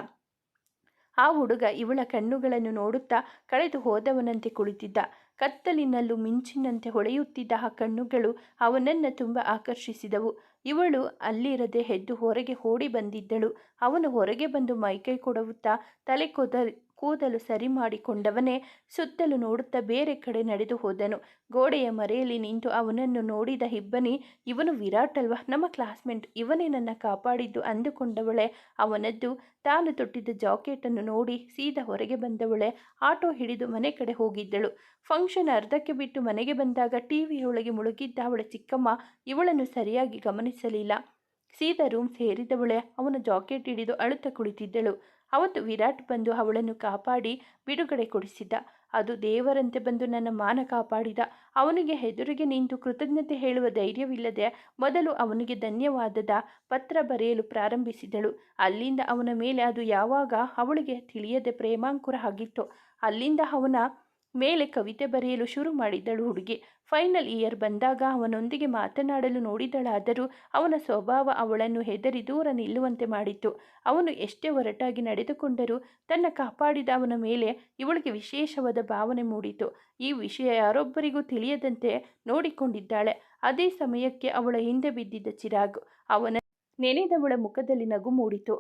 ಆ ಹುಡುಗ ಇವಳ ಕಣ್ಣುಗಳನ್ನು ನೋಡುತ್ತಾ ಕಳೆದು ಹೋದವನಂತೆ ಕುಳಿತಿದ್ದ. ಕತ್ತಲಿನಲ್ಲೂ ಮಿಂಚಿನಂತೆ ಹೊಳೆಯುತ್ತಿದ್ದ ಆ ಕಣ್ಣುಗಳು ಅವನನ್ನು ತುಂಬ ಆಕರ್ಷಿಸಿದವು. ಇವಳು ಅಲ್ಲಿರದೆ ಹೆದ್ದು ಹೊರಗೆ ಓಡಿ ಬಂದಿದ್ದಳು. ಅವನು ಹೊರಗೆ ಬಂದು ಮೈಕೈ ಕೊಡುತ್ತಾ ತಲೆ ಕೊದ ಕೂದಲು ಸರಿ ಮಾಡಿಕೊಂಡವನೇ ಸುತ್ತಲೂ ನೋಡುತ್ತಾ ಬೇರೆ ಕಡೆ ನಡೆದು ಹೋದನು. ಗೋಡೆಯ ಮರೆಯಲ್ಲಿ ನಿಂತು ಅವನನ್ನು ನೋಡಿದ ಹಿಬ್ಬನಿ ಇವನು ವಿರಾಟ್ ಅಲ್ವಾ ನಮ್ಮ ಕ್ಲಾಸ್ಮೇಟ್, ಇವನೇ ನನ್ನ ಕಾಪಾಡಿದ್ದು ಅಂದುಕೊಂಡವಳೆ. ಅವನದ್ದು ತಾನು ತೊಟ್ಟಿದ್ದ ಜಾಕೆಟನ್ನು ನೋಡಿ ಸೀದಾ ಹೊರಗೆ ಬಂದವಳೆ. ಆಟೋ ಹಿಡಿದು ಮನೆ ಕಡೆ ಹೋಗಿದ್ದಳು. ಫಂಕ್ಷನ್ ಅರ್ಧಕ್ಕೆ ಬಿಟ್ಟು ಮನೆಗೆ ಬಂದಾಗ ಟಿವಿಯೊಳಗೆ ಮುಳುಗಿದ್ದ ಅವಳ ಚಿಕ್ಕಮ್ಮ ಇವಳನ್ನು ಸರಿಯಾಗಿ ಗಮನಿಸಲಿಲ್ಲ. ಸೀದಾ ರೂಮ್ ಸೇರಿದವಳೆ. ಅವನ ಜಾಕೆಟ್ ಹಿಡಿದು ಅಳುತ್ತ ಕುಳಿತಿದ್ದಳು. ಅವತ್ತು ವಿರಾಟ್ ಬಂದು ಅವಳನ್ನು ಕಾಪಾಡಿ ಬಿಡುಗಡೆ ಕೊಡಿಸಿದ್ದ ಅದು ದೇವರಂತೆ ಬಂದು ನನ್ನ ಮಾನ ಕಾಪಾಡಿದ. ಅವನಿಗೆ ಹೆದುರಿಗೆ ನಿಂತು ಕೃತಜ್ಞತೆ ಹೇಳುವ ಧೈರ್ಯವಿಲ್ಲದೆ ಮೊದಲು ಅವನಿಗೆ ಧನ್ಯವಾದದ ಪತ್ರ ಬರೆಯಲು ಪ್ರಾರಂಭಿಸಿದಳು. ಅಲ್ಲಿಂದ ಅವನ ಮೇಲೆ ಅದು ಯಾವಾಗ ಅವಳಿಗೆ ತಿಳಿಯದೆ ಪ್ರೇಮಾಂಕುರ ಆಗಿತ್ತು. ಅಲ್ಲಿಂದ ಅವನ ಮೇಲೆ ಕವಿತೆ ಬರೆಯಲು ಶುರು ಮಾಡಿದ್ದಳು ಹುಡುಗಿ. ಫೈನಲ್ ಇಯರ್ ಬಂದಾಗ ಅವನೊಂದಿಗೆ ಮಾತನಾಡಲು ನೋಡಿದಳಾದರೂ ಅವನ ಸ್ವಭಾವ ಅವಳನ್ನು ಹೆದರಿ ದೂರ ನಿಲ್ಲುವಂತೆ ಮಾಡಿತ್ತು. ಅವನು ಎಷ್ಟೇ ಹೊರಟಾಗಿ ನಡೆದುಕೊಂಡರೂ ತನ್ನ ಕಾಪಾಡಿದ ಅವನ ಮೇಲೆ ಇವಳಿಗೆ ವಿಶೇಷವಾದ ಭಾವನೆ ಮೂಡಿತು. ಈ ವಿಷಯ ಯಾರೊಬ್ಬರಿಗೂ ತಿಳಿಯದಂತೆ ನೋಡಿಕೊಂಡಿದ್ದಾಳೆ. ಅದೇ ಸಮಯಕ್ಕೆ ಅವಳ ಹಿಂದೆ ಬಿದ್ದಿದ್ದ ಚಿರಾಗ್ ಅವನ ನೆನೆದವಳ ಮುಖದಲ್ಲಿ ನಗು ಮೂಡಿತು.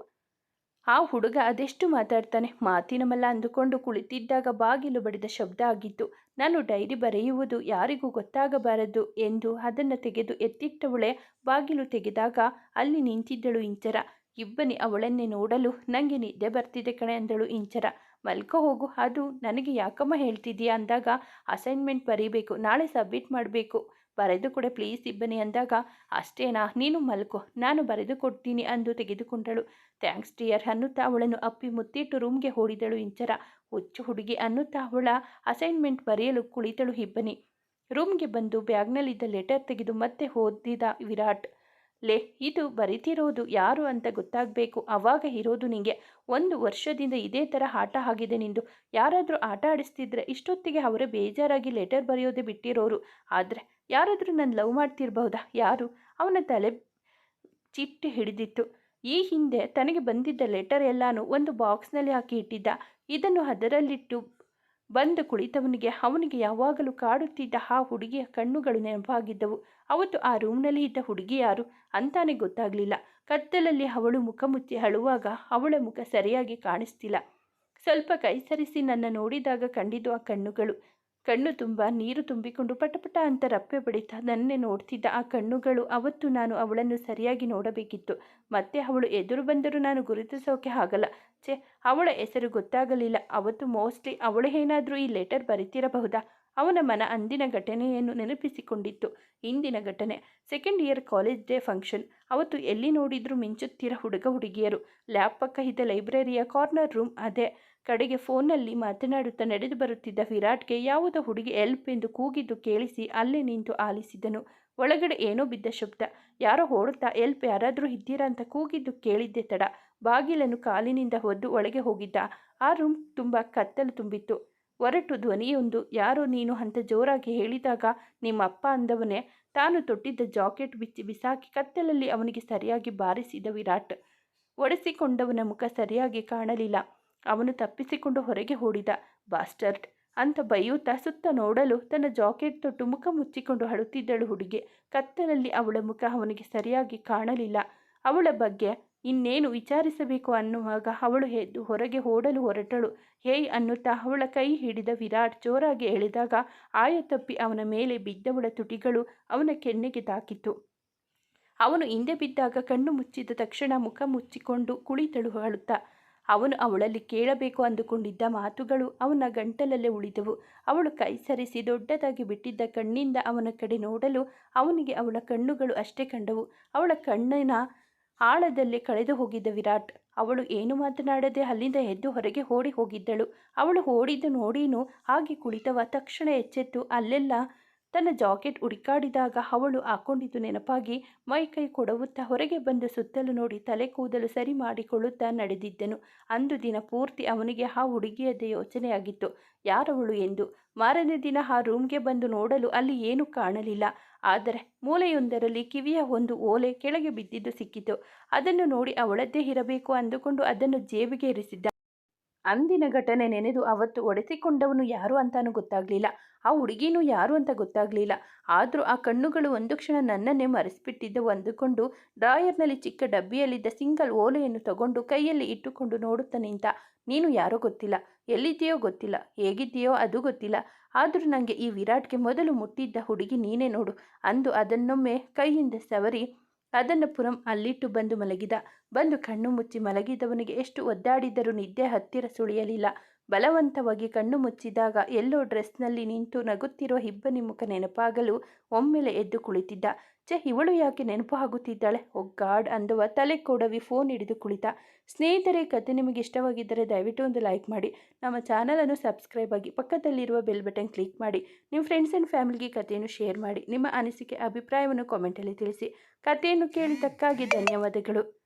ಆ ಹುಡುಗ ಅದೆಷ್ಟು ಮಾತಾಡ್ತಾನೆ? ಮಾತಿನ ಮಲ್ಲ ಅಂದುಕೊಂಡು ಕುಳಿತಿದ್ದಾಗ ಬಾಗಿಲು ಬಡಿದ ಶಬ್ದ ಆಗಿತ್ತು. ನಾನು ಡೈರಿ ಬರೆಯುವುದು ಯಾರಿಗೂ ಗೊತ್ತಾಗಬಾರದು ಎಂದು ಅದನ್ನು ತೆಗೆದು ಎತ್ತಿಟ್ಟವಳೆ ಬಾಗಿಲು ತೆಗೆದಾಗ ಅಲ್ಲಿ ನಿಂತಿದ್ದಳು ಇಂಚರ. ಇಬ್ಬನಿ ಅವಳನ್ನೇ ನೋಡಲು ನನಗೆ ನಿದ್ದೆ ಬರ್ತಿದೆ ಕಣೆ ಅಂದಳು ಇಂಚರ. ಮಲ್ಕೋ ಹೋಗು. ಅದು ನನಗೆ ಯಾಕಮ್ಮ ಹೇಳ್ತಿದ್ದೀಯಾ ಅಂದಾಗ, ಅಸೈನ್ಮೆಂಟ್ ಬರೀಬೇಕು, ನಾಳೆ ಸಬ್ಮಿಟ್ ಮಾಡಬೇಕು. ಬರೆದು ಕೂಡ ಪ್ಲೀಸ್ ಇಬ್ಬನಿ ಅಂದಾಗ, ಅಷ್ಟೇನಾ, ನೀನು ಮಲ್ಕೋ, ನಾನು ಬರೆದು ಕೊಡ್ತೀನಿ ಅಂದು ತೆಗೆದುಕೊಂಡಳು. ಥ್ಯಾಂಕ್ಸ್ ಡಿಯರ್ ಅನ್ನುತ್ತಾ ಅವಳನ್ನು ಅಪ್ಪಿ ಮುತ್ತಿಟ್ಟು ರೂಮ್ಗೆ ಓಡಿದಳು ಇಂಚರ. ಹುಚ್ಚು ಹುಡುಗಿ ಅನ್ನುತ್ತಾ ಅವಳ ಅಸೈನ್ಮೆಂಟ್ ಬರೆಯಲು ಕುಳಿತಳು ಇಬ್ಬನಿ. ರೂಮ್ಗೆ ಬಂದು ಬ್ಯಾಗ್ನಲ್ಲಿದ್ದ ಲೆಟರ್ ತೆಗೆದು ಮತ್ತೆ ಓದಿದ ವಿರಾಟ್ ಲೇ, ಇದು ಬರಿತಿರೋದು ಯಾರು ಅಂತ ಗೊತ್ತಾಗಬೇಕು. ಅವಾಗ ಇರೋದು ನಿಂಗೆ. ಒಂದು ವರ್ಷದಿಂದ ಇದೇ ಥರ ಆಟ ಆಗಿದೆ ನಿಂದು. ಯಾರಾದರೂ ಆಟ ಆಡಿಸ್ತಿದ್ರೆ ಇಷ್ಟೊತ್ತಿಗೆ ಅವರೇ ಬೇಜಾರಾಗಿ ಲೆಟರ್ ಬರೆಯೋದೇ ಬಿಟ್ಟಿರೋರು. ಆದರೆ ಯಾರಾದರೂ ನಾನು ಲವ್ ಮಾಡ್ತಿರ್ಬಹುದಾ ಯಾರು? ಅವನ ತಲೆ ಚಿಟ್ಟು ಹಿಡಿದಿತ್ತು. ಈ ಹಿಂದೆ ತನಗೆ ಬಂದಿದ್ದ ಲೆಟರ್ ಎಲ್ಲಾನು ಒಂದು ಬಾಕ್ಸ್ನಲ್ಲಿ ಹಾಕಿ ಇಟ್ಟಿದ್ದ. ಇದನ್ನು ಅದರಲ್ಲಿಟ್ಟು ಬಂದು ಕುಳಿತವನಿಗೆ ಅವನಿಗೆ ಯಾವಾಗಲೂ ಕಾಡುತ್ತಿದ್ದ ಆ ಹುಡುಗಿಯ ಕಣ್ಣುಗಳು ನೆನಪಾಗಿದ್ದವು. ಅವತ್ತು ಆ ರೂಮ್ನಲ್ಲಿ ಇದ್ದ ಹುಡುಗಿ ಯಾರು ಅಂತಾನೆ ಗೊತ್ತಾಗಲಿಲ್ಲ. ಕತ್ತಲಲ್ಲಿ ಅವಳು ಮುಖ ಮುಚ್ಚಿ ಅಳುವಾಗ ಅವಳ ಮುಖ ಸರಿಯಾಗಿ ಕಾಣಿಸ್ತಿಲ್ಲ. ಸ್ವಲ್ಪ ಕೈಸರಿಸಿ ನನ್ನ ನೋಡಿದಾಗ ಕಂಡಿದ್ದು ಆ ಕಣ್ಣುಗಳು. ಕಣ್ಣು ತುಂಬ, ನೀರು ತುಂಬಿಕೊಂಡು ಪಟಪಟ ಅಂತ ರಪ್ಪೆ ಬಡಿತಾ ನನ್ನೇ ನೋಡ್ತಿದ್ದ ಆ ಕಣ್ಣುಗಳು ಅವತ್ತು ನಾನು ಅವಳನ್ನು ಸರಿಯಾಗಿ ನೋಡಬೇಕಿತ್ತು. ಮತ್ತೆ ಅವಳು ಎದುರು ಬಂದರೂ ನಾನು ಗುರುತಿಸೋಕೆ ಆಗಲ್ಲ. ಛೇ, ಅವಳ ಹೆಸರು ಗೊತ್ತಾಗಲಿಲ್ಲ. ಅವತ್ತು ಮೋಸ್ಟ್ಲಿ ಅವಳು ಏನಾದರೂ ಈ ಲೆಟರ್ ಬರಿತಿರಬಹುದಾ? ಅವನ ಮನ ಅಂದಿನ ಘಟನೆಯನ್ನು ನೆನಪಿಸಿಕೊಂಡಿತ್ತು. ಇಂದಿನ ಘಟನೆ. Second year college day function ಅವತ್ತು ಎಲ್ಲಿ ನೋಡಿದ್ರೂ ಮಿಂಚುತ್ತಿರ ಹುಡುಗ ಹುಡುಗಿಯರು. ಲ್ಯಾಬ್ ಪಕ್ಕ ಇದ್ದ ಲೈಬ್ರರಿಯ ಕಾರ್ನರ್ ರೂಮ್ ಅದೇ. ಕಡೆಗೆ ಫೋನ್ನಲ್ಲಿ ಮಾತನಾಡುತ್ತಾ ನಡೆದು ಬರುತ್ತಿದ್ದ ವಿರಾಟ್ಗೆ ಯಾವುದೋ ಹುಡುಗಿ ಎಲ್ಪ್ ಎಂದು ಕೂಗಿದ್ದು ಕೇಳಿಸಿ ಅಲ್ಲೇ ನಿಂತು ಆಲಿಸಿದನು. ಒಳಗಡೆ ಏನೋ ಬಿದ್ದ ಶಬ್ದ. ಯಾರೋ ಓಡುತ್ತಾ ಎಲ್ಪ್ ಯಾರಾದರೂ ಇದ್ದೀರಾ ಅಂತ ಕೂಗಿದ್ದು ಕೇಳಿದ್ದೆ ತಡ. ಬಾಗಿಲನ್ನು ಕಾಲಿನಿಂದ ಹೊದ್ದು ಒಳಗೆ ಹೋಗಿದ್ದ. ಆ ರೂಮ್ ತುಂಬ ಕತ್ತಲು ತುಂಬಿತ್ತು. ಹೊರಟು ಧ್ವನಿಯೊಂದು. ಯಾರೋ ನೀನು ಅಂತ ಜೋರಾಗಿ ಹೇಳಿದಾಗ ನಿಮ್ಮ ಅಪ್ಪ ಅಂದವನೇ. ತಾನು ತೊಟ್ಟಿದ್ದ ಜಾಕೆಟ್ ಬಿಚ್ಚಿ ಬಿಸಾಕಿ ಕತ್ತಲಲ್ಲಿ ಅವನಿಗೆ ಸರಿಯಾಗಿ ಬಾರಿಸಿದ ವಿರಾಟ್. ಒಡೆಸಿಕೊಂಡವನ ಮುಖ ಸರಿಯಾಗಿ ಕಾಣಲಿಲ್ಲ. ಅವನು ತಪ್ಪಿಸಿಕೊಂಡು ಹೊರಗೆ ಓಡಿದ. ಬಾಸ್ಟರ್ಡ್ ಅಂತ ಬೈಯುತ್ತಾ ಸುತ್ತ ನೋಡಲು ತನ್ನ ಜಾಕೆಟ್ ತೊಟ್ಟು ಮುಖ ಮುಚ್ಚಿಕೊಂಡು ಅಳುತ್ತಿದ್ದಳು ಹುಡುಗಿ. ಕತ್ತಲಲ್ಲಿ ಅವಳ ಮುಖ ಅವನಿಗೆ ಸರಿಯಾಗಿ ಕಾಣಲಿಲ್ಲ. ಅವಳ ಬಗ್ಗೆ ಇನ್ನೇನು ವಿಚಾರಿಸಬೇಕು ಅನ್ನುವಾಗ ಅವಳು ಎದ್ದು ಹೊರಗೆ ಓಡಲು ಹೊರಟಳು. ಹೇಯ್ ಅನ್ನುತ್ತಾ ಅವಳ ಕೈ ಹಿಡಿದ ವಿರಾಟ್ ಜೋರಾಗಿ ಎಳೆದಾಗ ಆಯ ತಪ್ಪಿ ಅವನ ಮೇಲೆ ಬಿದ್ದವಳ ತುಟಿಗಳು ಅವನ ಕೆನ್ನೆಗೆ ತಾಕಿತು ಅವನು ಹಿಂದೆ ಬಿದ್ದಾಗ ಕಣ್ಣು ಮುಚ್ಚಿದ ತಕ್ಷಣ ಮುಖ ಮುಚ್ಚಿಕೊಂಡು ಕುಳಿತಳು ಅಳುತ್ತಾ. ಅವನು ಅವಳಲ್ಲಿ ಕೇಳಬೇಕು ಅಂದುಕೊಂಡಿದ್ದ ಮಾತುಗಳು ಅವನ ಗಂಟಲಲ್ಲೇ ಉಳಿದವು. ಅವಳು ಕೈ ಸರಿಸಿ ದೊಡ್ಡದಾಗಿ ಬಿಟ್ಟಿದ್ದ ಕಣ್ಣಿಂದ ಅವನ ಕಡೆ ನೋಡಲು ಅವನಿಗೆ ಅವಳ ಕಣ್ಣುಗಳು ಅಷ್ಟೇ ಕಂಡವು. ಅವಳ ಕಣ್ಣಿನ ಆಳದಲ್ಲಿ ಕಳೆದು ಹೋಗಿದ್ದ ವಿರಾಟ್. ಅವಳು ಏನು ಮಾತನಾಡದೆ ಅಲ್ಲಿಂದ ಎದ್ದು ಹೊರಗೆ ಓಡಿ ಹೋಗಿದ್ದಳು. ಅವಳು ಓಡಿದ್ದು ನೋಡಿನೂ ಹಾಗೆ ಕುಳಿತವ ತಕ್ಷಣ ಎಚ್ಚೆತ್ತು. ಅಲ್ಲೆಲ್ಲ ತನ್ನ ಜಾಕೆಟ್ ಹುಡುಕಾಡಿದಾಗ ಅವಳು ಹಾಕೊಂಡಿದ್ದು ನೆನಪಾಗಿ ಮೈ ಕೈ ಕೊಡವುತ್ತಾ ಹೊರಗೆ ಬಂದು ಸುತ್ತಲೂ ನೋಡಿ ತಲೆ ಕೂದಲು ಸರಿ ಮಾಡಿಕೊಳ್ಳುತ್ತಾ ನಡೆದಿದ್ದನು. ಅಂದು ದಿನ ಪೂರ್ತಿ ಅವನಿಗೆ ಆ ಹುಡುಗಿಯದೇ ಯೋಚನೆಯಾಗಿತ್ತು. ಯಾರವಳು ಎಂದು? ಮಾರನೇ ದಿನ ಆ ರೂಮ್ಗೆ ಬಂದು ನೋಡಲು ಅಲ್ಲಿ ಏನೂ ಕಾಣಲಿಲ್ಲ. ಆದರೆ ಮೂಲೆಯೊಂದರಲ್ಲಿ ಕಿವಿಯ ಒಂದು ಓಲೆ ಕೆಳಗೆ ಬಿದ್ದಿದ್ದು ಸಿಕ್ಕಿತು. ಅದನ್ನು ನೋಡಿ ಅವಳದ್ದೇ ಇರಬೇಕು ಅಂದುಕೊಂಡು ಅದನ್ನು ಜೇಬಿಗೆ ಇರಿಸಿದ್ದ. ಅಂದಿನ ಘಟನೆ ನೆನೆದು ಅವತ್ತು ಒಡೆಸಿಕೊಂಡವನು ಯಾರು ಅಂತಾನೂ ಗೊತ್ತಾಗಲಿಲ್ಲ. ಆ ಹುಡುಗಿನೂ ಯಾರು ಅಂತ ಗೊತ್ತಾಗಲಿಲ್ಲ. ಆದರೂ ಆ ಕಣ್ಣುಗಳು ಒಂದು ಕ್ಷಣ ನನ್ನನ್ನೇ ಮರೆಸಿಬಿಟ್ಟಿದ್ದವು ಅಂದುಕೊಂಡು ಡ್ರಾಯರ್ನಲ್ಲಿ ಚಿಕ್ಕ ಡಬ್ಬಿಯಲ್ಲಿದ್ದ ಸಿಂಗಲ್ ಓಲೆಯನ್ನು ತಗೊಂಡು ಕೈಯಲ್ಲಿ ಇಟ್ಟುಕೊಂಡು ನೋಡುತ್ತಾ ನಿಂತ, ನೀನು ಯಾರೋ ಗೊತ್ತಿಲ್ಲ, ಎಲ್ಲಿದ್ದೀಯೋ ಗೊತ್ತಿಲ್ಲ, ಹೇಗಿದ್ದೀಯೋ ಅದು ಗೊತ್ತಿಲ್ಲ. ಆದರೂ ನನಗೆ ಈ ವಿರಾಟ್ಗೆ ಮೊದಲು ಮುಟ್ಟಿದ್ದ ಹುಡುಗಿ ನೀನೇ ನೋಡು ಅಂದು ಅದನ್ನೊಮ್ಮೆ ಕೈಯಿಂದ ಸವರಿ ಅದನ್ನು ಪುರಂ ಅಲ್ಲಿಟ್ಟು ಬಂದು ಮಲಗಿದ. ಬಂದು ಕಣ್ಣು ಮುಚ್ಚಿ ಮಲಗಿದವನಿಗೆ ಎಷ್ಟು ಒದ್ದಾಡಿದರೂ ನಿದ್ದೆ ಹತ್ತಿರ ಸುಳಿಯಲಿಲ್ಲ. ಬಲವಂತವಾಗಿ ಕಣ್ಣು ಮುಚ್ಚಿದಾಗ ಎಲ್ಲೋ ಡ್ರೆಸ್ನಲ್ಲಿ ನಿಂತು ನಗುತ್ತಿರುವ ಇಬ್ಬನಿ ಮುಖ ನೆನಪಾಗಲು ಒಮ್ಮೆಲೆ ಎದ್ದು ಕುಳಿತಿದ್ದ. ಚೆ ಇವಳು ಯಾಕೆ ನೆನಪು ಆಗುತ್ತಿದ್ದಾಳೆ? ಓ ಗಾಡ್ ಅಂದುವ ತಲೆ ಕೊಡವಿ ಫೋನ್ ಹಿಡಿದು ಕುಳಿತ. ಸ್ನೇಹಿತರೇ, ಕತೆ ನಿಮಗೆ ಇಷ್ಟವಾಗಿದ್ದರೆ ದಯವಿಟ್ಟು ಒಂದು ಲೈಕ್ ಮಾಡಿ. ನಮ್ಮ ಚಾನಲನ್ನು ಸಬ್ಸ್ಕ್ರೈಬ್ ಆಗಿ ಪಕ್ಕದಲ್ಲಿರುವ ಬೆಲ್ ಬಟನ್ ಕ್ಲಿಕ್ ಮಾಡಿ. ನಿಮ್ಮ ಫ್ರೆಂಡ್ಸ್ ಆ್ಯಂಡ್ ಫ್ಯಾಮಿಲಿಗೆ ಕಥೆಯನ್ನು ಶೇರ್ ಮಾಡಿ. ನಿಮ್ಮ ಅನಿಸಿಕೆ, ಅಭಿಪ್ರಾಯವನ್ನು ಕಾಮೆಂಟಲ್ಲಿ ತಿಳಿಸಿ. ಕಥೆಯನ್ನು ಕೇಳಿದ್ದಕ್ಕಾಗಿ ಧನ್ಯವಾದಗಳು.